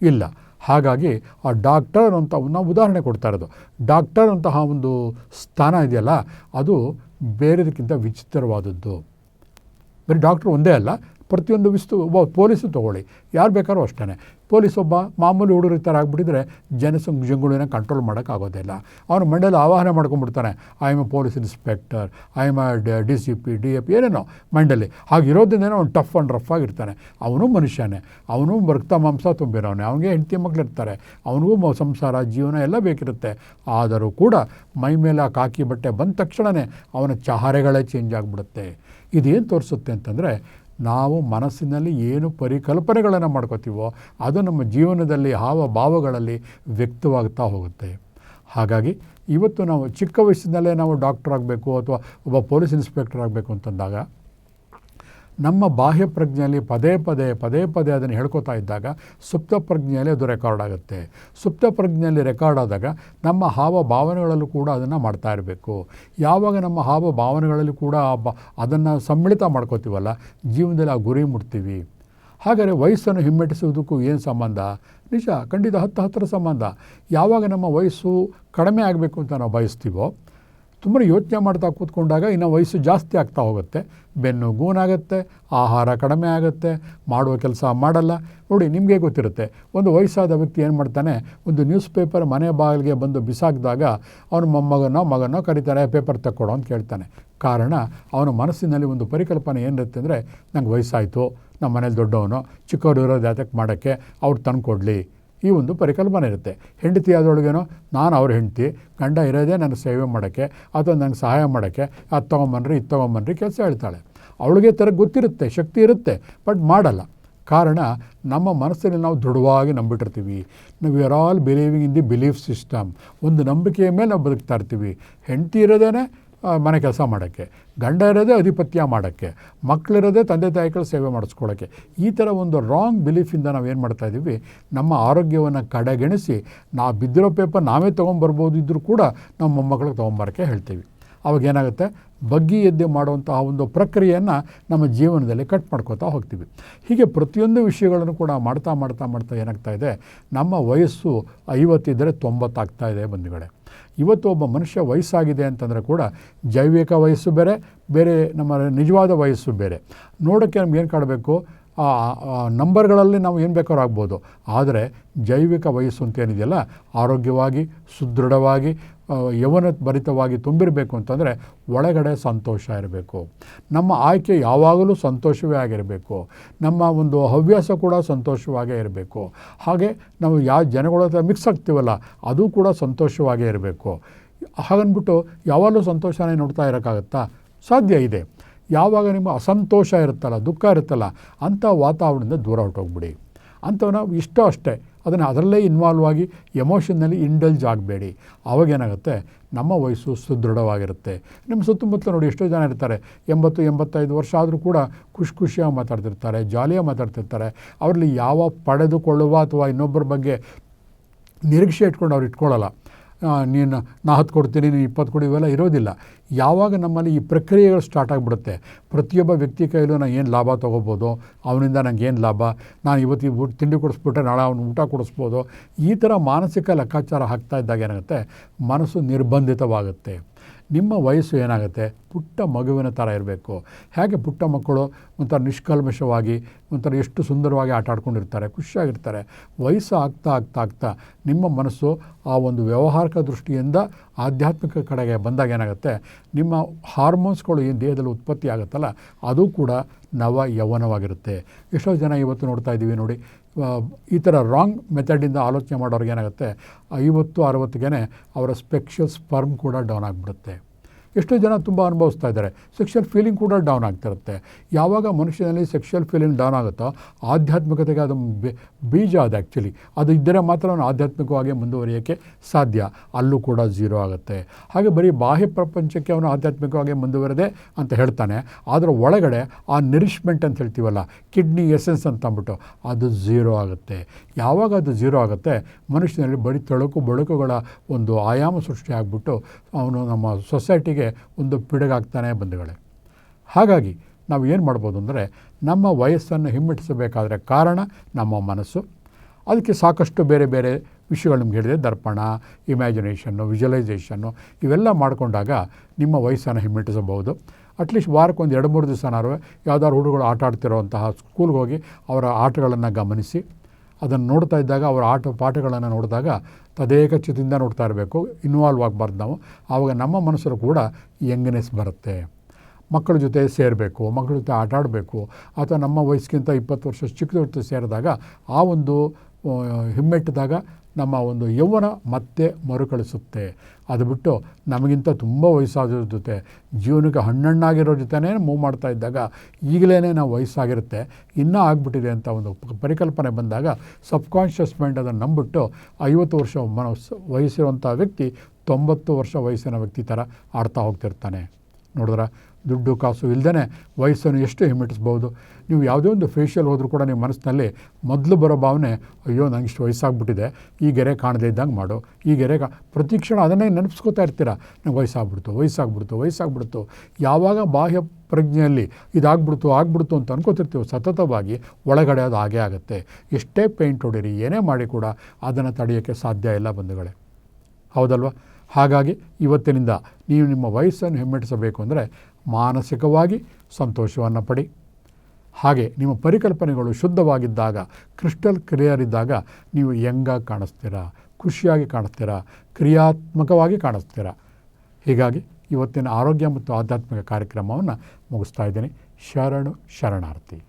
ಇಲ್ಲ. ಹಾಗಾಗಿ ಆ ಡಾಕ್ಟರ್ ಅಂತ ನಾವು ಉದಾಹರಣೆ ಕೊಡ್ತಾ ಇರೋದು. ಡಾಕ್ಟರ್ ಅಂತಹ ಒಂದು ಸ್ಥಾನ ಇದೆಯಲ್ಲ, ಅದು ಬೇರೆದಕ್ಕಿಂತ ವಿಚಿತ್ರವಾದದ್ದು. ಬರೀ ಡಾಕ್ಟ್ರು ಒಂದೇ ಅಲ್ಲ, ಪ್ರತಿಯೊಂದು ವಿಸ್ತು ಪೊಲೀಸು ತೊಗೊಳ್ಳಿ. ಯಾರು ಬೇಕಾದ್ರೂ ಅಷ್ಟೇ ಪೊಲೀಸ್ ಒಬ್ಬ ಮಾಮೂಲಿ ಹುಡುಗರ ಥರ ಆಗಿಬಿಟ್ಟಿದ್ರೆ ಜನಸಂಘ ಜಂಗುಳಿನ ಕಂಟ್ರೋಲ್ ಮಾಡೋಕ್ಕಾಗೋದಿಲ್ಲ. ಅವನು ಮಂಡಲ ಆವಾಹನೆ ಮಾಡ್ಕೊಂಡ್ಬಿಡ್ತಾನೆ I am a police inspector I am D C P D F ಏನೇನೋ ಮೈಂಡಲ್ಲಿ ಹಾಗಿರೋದ್ರಿಂದ ಅವ್ನು ಟಫ್ ಆ್ಯಂಡ್ ರಫ್ ಆಗಿರ್ತಾನೆ. ಅವನು ಮನುಷ್ಯನೇ, ಅವನು ರಕ್ತ ಮಾಂಸ ತುಂಬಿರೋನೆ, ಅವನಿಗೆ ಹೆಂಡತಿ ಮಕ್ಕಳಿರ್ತಾರೆ ಅವನಿಗೂ ಸಂಸಾರ, ಜೀವನ ಎಲ್ಲ ಬೇಕಿರುತ್ತೆ. ಆದರೂ ಕೂಡ ಮೈ ಮೇಲೆ ಕಾಕಿ ಬಟ್ಟೆ ಬಂದ ತಕ್ಷಣವೇ ಅವನ ಚಹರೆಗಳೇ ಚೇಂಜ್ ಆಗಿಬಿಡುತ್ತೆ. ಇದೇನು ತೋರಿಸುತ್ತೆ ಅಂತಂದರೆ ನಾವು ಮನಸ್ಸಿನಲ್ಲಿ ಏನು ಪರಿಕಲ್ಪನೆಗಳನ್ನು ಮಾಡ್ಕೋತೀವೋ ಅದು ನಮ್ಮ ಜೀವನದಲ್ಲಿ ಹಾವ ಭಾವಗಳಲ್ಲಿ ವ್ಯಕ್ತವಾಗ್ತಾ ಹೋಗುತ್ತೆ. ಹಾಗಾಗಿ ಇವತ್ತು ನಾವು ಚಿಕ್ಕ ವಯಸ್ಸಿನಲ್ಲೇ ನಾವು ಡಾಕ್ಟರ್ ಆಗಬೇಕು ಅಥವಾ ಒಬ್ಬ ಪೊಲೀಸ್ ಇನ್ಸ್ಪೆಕ್ಟರ್ ಆಗಬೇಕು ಅಂತಂದಾಗ ನಮ್ಮ ಬಾಹ್ಯ ಪ್ರಜ್ಞೆಯಲ್ಲಿ ಪದೇ ಪದೇ ಪದೇ ಪದೇ ಅದನ್ನು ಹೇಳ್ಕೊತಾ ಇದ್ದಾಗ ಸುಪ್ತ ಪ್ರಜ್ಞೆಯಲ್ಲಿ ಅದು ರೆಕಾರ್ಡ್ ಆಗುತ್ತೆ. ಸುಪ್ತ ಪ್ರಜ್ಞೆಯಲ್ಲಿ ರೆಕಾರ್ಡ್ ಆದಾಗ ನಮ್ಮ ಹಾವ ಭಾವನೆಗಳಲ್ಲೂ ಕೂಡ ಅದನ್ನು ಮಾಡ್ತಾ ಇರಬೇಕು. ಯಾವಾಗ ನಮ್ಮ ಹಾವ ಭಾವನೆಗಳಲ್ಲಿ ಕೂಡ ಬ, ಅದನ್ನು ಸಮ್ಮಿಳಿತ ಮಾಡ್ಕೋತೀವಲ್ಲ, ಜೀವನದಲ್ಲಿ ಆ ಗುರಿ ಮುಟ್ತೀವಿ. ಹಾಗಾದರೆ ವಯಸ್ಸನ್ನು ಹಿಮ್ಮೆಟ್ಟಿಸುವುದಕ್ಕೂ ಏನು ಸಂಬಂಧ? ನಿಜ, ಖಂಡಿತ ಹತ್ತು ಹತ್ತರ ಸಂಬಂಧ. ಯಾವಾಗ ನಮ್ಮ ವಯಸ್ಸು ಕಡಿಮೆ ಆಗಬೇಕು ಅಂತ ನಾವು ಬಯಸ್ತೀವೋ ತುಂಬ ಯೋಚನೆ ಮಾಡ್ತಾ ಕೂತ್ಕೊಂಡಾಗ ಇನ್ನು ವಯಸ್ಸು ಜಾಸ್ತಿ ಆಗ್ತಾ ಹೋಗುತ್ತೆ. ಬೆನ್ನು ಗೂನಾಗುತ್ತೆ, ಆಹಾರ ಕಡಿಮೆ ಆಗುತ್ತೆ, ಮಾಡುವ ಕೆಲಸ ಮಾಡಲ್ಲ. ನೋಡಿ, ನಿಮಗೆ ಗೊತ್ತಿರುತ್ತೆ, ಒಂದು ವಯಸ್ಸಾದ ವ್ಯಕ್ತಿ ಏನು ಮಾಡ್ತಾನೆ, ಒಂದು ನ್ಯೂಸ್ ಪೇಪರ್ ಮನೆ ಬಾಗಿಲಿಗೆ ಬಂದು ಬಿಸಾಕಿದಾಗ ಅವನು ಮೊಮ್ಮಗನೋ ಮಗನೋ ಕರೀತಾರೆ, ಪೇಪರ್ ತಕ್ಕೊಡೋ ಅಂತ ಕೇಳ್ತಾನೆ. ಕಾರಣ, ಅವನ ಮನಸ್ಸಿನಲ್ಲಿ ಒಂದು ಪರಿಕಲ್ಪನೆ ಏನಿರುತ್ತೆ ಅಂದರೆ, ನಂಗೆ ವಯಸ್ಸಾಯಿತು ನಮ್ಮ ಮನೇಲಿ ದೊಡ್ಡವನು, ಚಿಕ್ಕವರು ಇರೋದು ಯಾತಕ್ಕೆ ಮಾಡೋಕ್ಕೆ, ಅವ್ರು ತಂದು ಕೊಡಲಿ ಈ ಒಂದು ಪರಿಕಲ್ಪನೆ ಇರುತ್ತೆ. ಹೆಂಡತಿ ಆದೊಳಗೇನೋ ನಾನು ಅವ್ರ ಹೆಂಡತಿ, ಗಂಡ ಇರೋದೇ ನನ್ನ ಸೇವೆ ಮಾಡೋಕ್ಕೆ, ಅಥವಾ ನನಗೆ ಸಹಾಯ ಮಾಡೋಕ್ಕೆ, ಅದು ತೊಗೊಂಬನ್ರಿ, ಇದು ತೊಗೊಂಬನ್ರಿ ಕೆಲಸ ಹೇಳ್ತಾಳೆ. ಅವಳಿಗೆ ಥರ ಗೊತ್ತಿರುತ್ತೆ, ಶಕ್ತಿ ಇರುತ್ತೆ, ಬಟ್ ಮಾಡಲ್ಲ. ಕಾರಣ, ನಮ್ಮ ಮನಸ್ಸಲ್ಲಿ ನಾವು ದೃಢವಾಗಿ ನಂಬಿಟ್ಟಿರ್ತೀವಿ. ನಾವು are all believing in the belief system ಒಂದು ನಂಬಿಕೆಯ ಮೇಲೆ ನಾವು ಬದುಕ್ತಾ ಇರ್ತೀವಿ. ಹೆಂಡತಿ ಇರೋದೇ ಮನೆ ಕೆಲಸ ಮಾಡೋಕ್ಕೆ. ಗಂಡ ಇರೋದೇ ಅಧಿಪತ್ಯ ಮಾಡೋಕ್ಕೆ. ಮಕ್ಕಳಿರೋದೇ ತಂದೆ ತಾಯಿಗಳ ಸೇವೆ ಮಾಡಿಸ್ಕೊಳ್ಳೋಕ್ಕೆ. ಈ ಥರ ಒಂದು ರಾಂಗ್ ಬಿಲೀಫಿಂದ ನಾವು ಏನು ಮಾಡ್ತಾ ಇದ್ದೀವಿ? ನಮ್ಮ ಆರೋಗ್ಯವನ್ನು ಕಡೆಗಣಿಸಿ ನಾವು ಬಿದ್ದಿರೋ ಪೇಪರ್ ನಾವೇ ತೊಗೊಂಬರ್ಬೋದು ಇದ್ದರೂ ಕೂಡ ನಮ್ಮ ಮೊಮ್ಮಕ್ಕಳಿಗೆ ತೊಗೊಂಬರೋಕ್ಕೆ ಹೇಳ್ತೀವಿ. ಅವಾಗ ಏನಾಗುತ್ತೆ? ಬಗ್ಗಿ ಎದ್ದೆ ಮಾಡುವಂತಹ ಒಂದು ಪ್ರಕ್ರಿಯೆಯನ್ನು ನಮ್ಮ ಜೀವನದಲ್ಲಿ ಕಟ್ ಮಾಡ್ಕೋತಾ ಹೋಗ್ತೀವಿ. ಹೀಗೆ ಪ್ರತಿಯೊಂದು ವಿಷಯಗಳನ್ನು ಕೂಡ ಮಾಡ್ತಾ ಮಾಡ್ತಾ ಮಾಡ್ತಾ ಏನಾಗ್ತಾ ಇದೆ? ನಮ್ಮ ವಯಸ್ಸು ಐವತ್ತಿದ್ದರೆ ತೊಂಬತ್ತಾಗ್ತಾ ಇದೆ ಬಂಧುಗಳೇ. ಇವತ್ತು ಒಬ್ಬ ಮನುಷ್ಯ ವಯಸ್ಸಾಗಿದೆ ಅಂತಂದರೆ ಕೂಡ ಜೈವಿಕ ವಯಸ್ಸು ಬೇರೆ ಬೇರೆ ನಮ್ಮ ನಿಜವಾದ ವಯಸ್ಸು ಬೇರೆ. ನೋಡೋಕ್ಕೆ ಏನು ಕಾಡಬೇಕು ಆ ನಂಬರ್ಗಳಲ್ಲಿ ನಾವು ಏನು ಬೇಕಾದ್ರೂ ಆಗ್ಬೋದು ಆದರೆ ಜೈವಿಕ ವಯಸ್ಸು ಅಂತ ಏನಿದೆಯಲ್ಲ, ಆರೋಗ್ಯವಾಗಿ, ಸುದೃಢವಾಗಿ ಯೌವನ ಭರಿತವಾಗಿ ತುಂಬಿರಬೇಕು ಅಂತಂದರೆ ಒಳಗಡೆ ಸಂತೋಷ ಇರಬೇಕು. ನಮ್ಮ ಆಯ್ಕೆ ಯಾವಾಗಲೂ ಸಂತೋಷವೇ ಆಗಿರಬೇಕು. ನಮ್ಮ ಒಂದು ಹವ್ಯಾಸ ಕೂಡ ಸಂತೋಷವಾಗೇ ಇರಬೇಕು. ಹಾಗೆ ನಾವು ಯಾವ ಜನಗಳ ಹತ್ರ ಮಿಕ್ಸ್ ಆಗ್ತೀವಲ್ಲ, ಅದು ಕೂಡ ಸಂತೋಷವಾಗೇ ಇರಬೇಕು. ಹಾಗನ್ಬಿಟ್ಟು ಯಾವಾಗಲೂ ಸಂತೋಷನೇ ನೋಡ್ತಾ ಇರೋಕ್ಕಾಗತ್ತಾ? ಸಾಧ್ಯ ಇದೆ. ಯಾವಾಗ ನಿಮ್ಮ ಅಸಂತೋಷ ಇರುತ್ತಲ್ಲ, ದುಃಖ ಇರುತ್ತಲ್ಲ, ಅಂಥ ವಾತಾವರಣದಿಂದ ದೂರ ಹೊರಟೋಗ್ಬಿಡಿ. ನಾವು ಇಷ್ಟೋ ಅಷ್ಟೇ. ಅದನ್ನು ಅದರಲ್ಲೇ ಇನ್ವಾಲ್ವ್ ಆಗಿ ಎಮೋಷನ್ನಲ್ಲಿ ಇಂಡಲ್ಜ್ ಆಗಬೇಡಿ. ಆವಾಗೇನಾಗುತ್ತೆ ನಮ್ಮ ವಯಸ್ಸು ಸುದೃಢವಾಗಿರುತ್ತೆ. ನಿಮ್ಮ ಸುತ್ತಮುತ್ತ ನೋಡಿ ಎಷ್ಟೋ ಜನ ಇರ್ತಾರೆ. ಎಂಬತ್ತು, ಎಂಬತ್ತೈದು ವರ್ಷ ಆದರೂ ಕೂಡ ಖುಷಿ ಖುಷಿಯಾಗಿ ಮಾತಾಡ್ತಿರ್ತಾರೆ, ಜಾಲಿಯಾಗಿ ಮಾತಾಡ್ತಿರ್ತಾರೆ. ಅವರಲ್ಲಿ ಯಾವ ಪಡೆದುಕೊಳ್ಳುವ ಅಥವಾ ಇನ್ನೊಬ್ಬರ ಬಗ್ಗೆ ನಿರೀಕ್ಷೆ ಇಟ್ಕೊಂಡು ಅವ್ರು ಇಟ್ಕೊಳ್ಳಲ್ಲ. ನೀನು ನಾ ಹತ್ತು ಕೊಡ್ತೀನಿ, ನೀನು ಇಪ್ಪತ್ತು ಕೊಡಿ, ಇವೆಲ್ಲ ಇರೋದಿಲ್ಲ. ಯಾವಾಗ ನಮ್ಮಲ್ಲಿ ಈ ಪ್ರಕ್ರಿಯೆಗಳು ಸ್ಟಾರ್ಟ್ ಆಗಿಬಿಡುತ್ತೆ? ಪ್ರತಿಯೊಬ್ಬ ವ್ಯಕ್ತಿ ಕೈಲೂ ನಾನು ಏನು ಲಾಭ ತೊಗೋಬೋದು? ಅವನಿಂದ ನಂಗೆ ಏನು ಲಾಭ? ನಾನು ಇವತ್ತು ಊಟ ತಿಂಡಿ ಕೊಡಿಸ್ಬಿಟ್ರೆ ನಾಳೆ ಅವ್ನು ಊಟ ಕೊಡಿಸ್ಬೋದು. ಈ ಥರ ಮಾನಸಿಕ ಲೆಕ್ಕಾಚಾರ ಹಾಕ್ತಾ ಇದ್ದಾಗ ಏನಾಗುತ್ತೆ? ಮನಸ್ಸು ನಿರ್ಬಂಧಿತವಾಗುತ್ತೆ. ನಿಮ್ಮ ವಯಸ್ಸು ಏನಾಗುತ್ತೆ? ಪುಟ್ಟ ಮಗುವಿನ ಥರ ಇರಬೇಕು. ಹೇಗೆ ಪುಟ್ಟ ಮಕ್ಕಳು ಒಂಥರ ನಿಷ್ಕಲ್ಮಶವಾಗಿ, ಒಂಥರ ಎಷ್ಟು ಸುಂದರವಾಗಿ ಆಟ ಆಡ್ಕೊಂಡಿರ್ತಾರೆ, ಖುಷಿಯಾಗಿರ್ತಾರೆ. ವಯಸ್ಸು ಆಗ್ತಾ ಆಗ್ತಾ ಆಗ್ತಾ ನಿಮ್ಮ ಮನಸ್ಸು ಆ ಒಂದು ವ್ಯವಹಾರಿಕ ದೃಷ್ಟಿಯಿಂದ ಆಧ್ಯಾತ್ಮಿಕ ಕಡೆಗೆ ಬಂದಾಗ ಏನಾಗುತ್ತೆ? ನಿಮ್ಮ ಹಾರ್ಮೋನ್ಸ್ಗಳು ಏನು ದೇಹದಲ್ಲಿ ಉತ್ಪತ್ತಿ ಆಗುತ್ತಲ್ಲ, ಅದು ಕೂಡ ನವ ಯೌವನವಾಗಿರುತ್ತೆ ಎಷ್ಟೋ ಜನ ಇವತ್ತು ನೋಡ್ತಾ ಇದ್ದೀವಿ ನೋಡಿ ಈ ಥರ ರಾಂಗ್ ಮೆಥಡಿಂದ ಆಲೋಚನೆ ಮಾಡೋರಿಗೆ ಏನಾಗುತ್ತೆ, ಐವತ್ತು ಅರವತ್ತಿಗೆ ಅವರ ಸ್ಪೆಕ್ಷಲ್ ಸ್ಪರ್ಮ್ ಕೂಡ ಡೌನ್ ಆಗಿಬಿಡುತ್ತೆ. ಎಷ್ಟೋ ಜನ ತುಂಬ ಅನುಭವಿಸ್ತಾ ಇದ್ದಾರೆ. ಸೆಕ್ಷುವಲ್ ಫೀಲಿಂಗ್ ಕೂಡ ಡೌನ್ ಆಗ್ತಿರುತ್ತೆ. ಯಾವಾಗ ಮನುಷ್ಯನಲ್ಲಿ ಸೆಕ್ಷುವಲ್ ಫೀಲಿಂಗ್ ಡೌನ್ ಆಗುತ್ತೋ, ಆಧ್ಯಾತ್ಮಿಕತೆಗೆ ಅದು ಬೀಜ ಅದು ಆ್ಯಕ್ಚುಲಿ ಅದು ಇದ್ದರೆ ಮಾತ್ರ ಅವನು ಆಧ್ಯಾತ್ಮಿಕವಾಗಿ ಮುಂದುವರಿಯೋಕ್ಕೆ ಸಾಧ್ಯ. ಅಲ್ಲೂ ಕೂಡ ಝೀರೋ ಆಗುತ್ತೆ. ಹಾಗೆ ಬರೀ ಬಾಹ್ಯ ಪ್ರಪಂಚಕ್ಕೆ ಅವನು ಆಧ್ಯಾತ್ಮಿಕವಾಗಿ ಮುಂದುವರೆದೆ ಅಂತ ಹೇಳ್ತಾನೆ. ಆದರೆ ಒಳಗಡೆ ಆ ನರಿಶ್ಮೆಂಟ್ ಅಂತ ಹೇಳ್ತೀವಲ್ಲ ಕಿಡ್ನಿ ಎಸೆನ್ಸ್ ಅಂತ ಅಂದ್ಬಿಟ್ಟು ಅದು ಝೀರೋ ಆಗುತ್ತೆ. ಯಾವಾಗ ಅದು ಝೀರೋ ಆಗುತ್ತೆ, ಮನುಷ್ಯನಲ್ಲಿ ಬರೀ ತೊಳಕು ಬಳುಕುಗಳ ಒಂದು ಆಯಾಮ ಸೃಷ್ಟಿ ಆಗಿಬಿಟ್ಟು ಅವನು ನಮ್ಮ ಸೊಸೈಟಿಗೆ ಒಂದು ಪಿಡುಗಾಗ್ತಾನೆ ಬಂಧುಗಳೇ. ಹಾಗಾಗಿ ನಾವು ಏನು ಮಾಡ್ಬೋದು ಅಂದರೆ ನಮ್ಮ ವಯಸ್ಸನ್ನು ಹಿಮ್ಮೆಟ್ಟಿಸಬೇಕಾದ್ರೆ ಕಾರಣ ನಮ್ಮ ಮನಸ್ಸು. ಅದಕ್ಕೆ ಸಾಕಷ್ಟು ಬೇರೆ ಬೇರೆ ವಿಷಯಗಳು ನಿಮ್ಗೆ ಹೇಳಿದೆ. ದರ್ಪಣ ಇಮ್ಯಾಜಿನೇಷನ್ನು ವಿಜುವಲೈಸೇಷನ್ನು ಇವೆಲ್ಲ ಮಾಡಿಕೊಂಡಾಗ ನಿಮ್ಮ ವಯಸ್ಸನ್ನು ಹಿಮ್ಮೆಟ್ಟಿಸಬಹುದು. ಅಟ್ಲೀಸ್ಟ್ ವಾರಕ್ಕೆ ಒಂದು ಎರಡು ಮೂರು ದಿವಸನಾರು ಯಾವ್ದಾದ್ರು ಹುಡುಗರು ಆಟ ಆಡ್ತಿರೋಂತಹ ಸ್ಕೂಲ್ಗೆ ಹೋಗಿ ಅವರ ಆಟಗಳನ್ನು ಗಮನಿಸಿ. ಅದನ್ನು ನೋಡ್ತಾ ಇದ್ದಾಗ ಅವರ ಆಟ ಪಾಠಗಳನ್ನು ನೋಡಿದಾಗ ತದೇಕ ಚಿತ್ತದಿಂದ ನೋಡ್ತಾ ಇರಬೇಕು ಇನ್ವಾಲ್ವ್ ಆಗಬಾರ್ದು ನಾವು. ಆವಾಗ ನಮ್ಮ ಮನಸ್ಸಲ್ಲೂ ಕೂಡ ಯಂಗ್ನೆಸ್ ಬರುತ್ತೆ. ಮಕ್ಕಳ ಜೊತೆ ಸೇರಬೇಕು, ಮಕ್ಕಳ ಜೊತೆ ಆಟ ಆಡಬೇಕು, ಅಥವಾ ನಮ್ಮ ವಯಸ್ಸಿಗಿಂತ ಇಪ್ಪತ್ತು ವರ್ಷ ಚಿಕ್ಕದ ಜೊತೆ ಸೇರಿದಾಗ ಆ ಒಂದು ಹಿಮ್ಮೆಟ್ಟಿದಾಗ ನಮ್ಮ ಒಂದು ಯೌವನ ಮತ್ತೆ ಮರುಕಳಿಸುತ್ತೆ. ಅದು ಬಿಟ್ಟು ನಮಗಿಂತ ತುಂಬ ವಯಸ್ಸಾದವ್ರ ಜೊತೆ, ಜೀವನಕ್ಕೆ ಹಣ್ಣಣ್ಣಾಗಿರೋ ಜೊತೆನೇ ಮೂವ್ ಮಾಡ್ತಾ ಇದ್ದಾಗ ಈಗಲೇ ನಾವು ವಯಸ್ಸಾಗಿರುತ್ತೆ. ಇನ್ನೂ ಆಗಿಬಿಟ್ಟಿದೆ ಅಂತ ಒಂದು ಪರಿಕಲ್ಪನೆ ಬಂದಾಗ ಸಬ್ಕಾನ್ಷಿಯಸ್ ಮೈಂಡ್ ಅದನ್ನು ನಂಬಿಟ್ಟು ಐವತ್ತು ವರ್ಷ ಮನ ವಯಸ್ಸಿರುವಂಥ ವ್ಯಕ್ತಿ ತೊಂಬತ್ತು ವರ್ಷ ವಯಸ್ಸಿನ ವ್ಯಕ್ತಿ ಥರ ಆಡ್ತಾ ಹೋಗ್ತಿರ್ತಾನೆ. ನೋಡಿದ್ರ? ದುಡ್ಡು ಕಾಸು ಇಲ್ಲದೇ ವಯಸ್ಸನ್ನು ಎಷ್ಟು ಹಿಮ್ಮೆಟ್ಟಿಸ್ಬೋದು. ನೀವು ಯಾವುದೇ ಒಂದು ಫೇಶಿಯಲ್ ಹೋದರೂ ಕೂಡ ನಿಮ್ಮ ಮನಸ್ಸಿನಲ್ಲಿ ಮೊದಲು ಬರೋ ಭಾವನೆ, ಅಯ್ಯೋ, ನಂಗೆ ಇಷ್ಟು ವಯಸ್ಸಾಗ್ಬಿಟ್ಟಿದೆ, ಈ ಗೆರೆ ಕಾಣದೇ ಇದ್ದಂಗೆ ಮಾಡು, ಈ ಗೆರೆ ಕಾ ಪ್ರತಿ ಕ್ಷಣ ಅದನ್ನೇ ನೆನಪಿಸ್ಕೋತಾ ಇರ್ತೀರ? ನಂಗೆ ವಯಸ್ಸಾಗ್ಬಿಡ್ತು ವಯಸ್ಸಾಗ್ಬಿಡ್ತು ವಯಸ್ಸಾಗ್ಬಿಡ್ತು, ಯಾವಾಗ ಬಾಹ್ಯ ಪ್ರಜ್ಞೆಯಲ್ಲಿ ಇದಾಗ್ಬಿಡ್ತು, ಆಗ್ಬಿಡ್ತು ಅಂತ ಅನ್ಕೋತಿರ್ತೀವಿ ಸತತವಾಗಿ, ಒಳಗಡೆ ಅದು ಹಾಗೇ ಆಗುತ್ತೆ. ಎಷ್ಟೇ ಪೇಂಟ್ ಹೊಡೀರಿ, ಏನೇ ಮಾಡಿ ಕೂಡ ಅದನ್ನು ತಡೆಯೋಕ್ಕೆ ಸಾಧ್ಯ ಇಲ್ಲ ಬಂಧುಗಳೇ. ಹೌದಲ್ವ? ಹಾಗಾಗಿ ಇವತ್ತಿನಿಂದ ನೀವು ನಿಮ್ಮ ವಯಸ್ಸನ್ನು ಹಿಮ್ಮೆಟ್ಟಿಸಬೇಕು ಅಂದರೆ ಮಾನಸಿಕವಾಗಿ ಸಂತೋಷವನ್ನು ಪಡಿ. ಹಾಗೆ ನಿಮ್ಮ ಪರಿಕಲ್ಪನೆಗಳು ಶುದ್ಧವಾಗಿದ್ದಾಗ, ಕ್ರಿಸ್ಟಲ್ ಕ್ಲಿಯರ್ ಇದ್ದಾಗ ನೀವು ಯಂಗಾಗಿ ಕಾಣಿಸ್ತೀರಾ, ಖುಷಿಯಾಗಿ ಕಾಣಿಸ್ತೀರಾ, ಕ್ರಿಯಾತ್ಮಕವಾಗಿ ಕಾಣಿಸ್ತೀರಾ? ಹೀಗಾಗಿ ಇವತ್ತಿನ ಆರೋಗ್ಯ ಮತ್ತು ಆಧ್ಯಾತ್ಮಿಕ ಕಾರ್ಯಕ್ರಮವನ್ನು ಮುಗಿಸ್ತಾ ಇದ್ದೀನಿ. ಶರಣು ಶರಣಾರ್ಥಿ.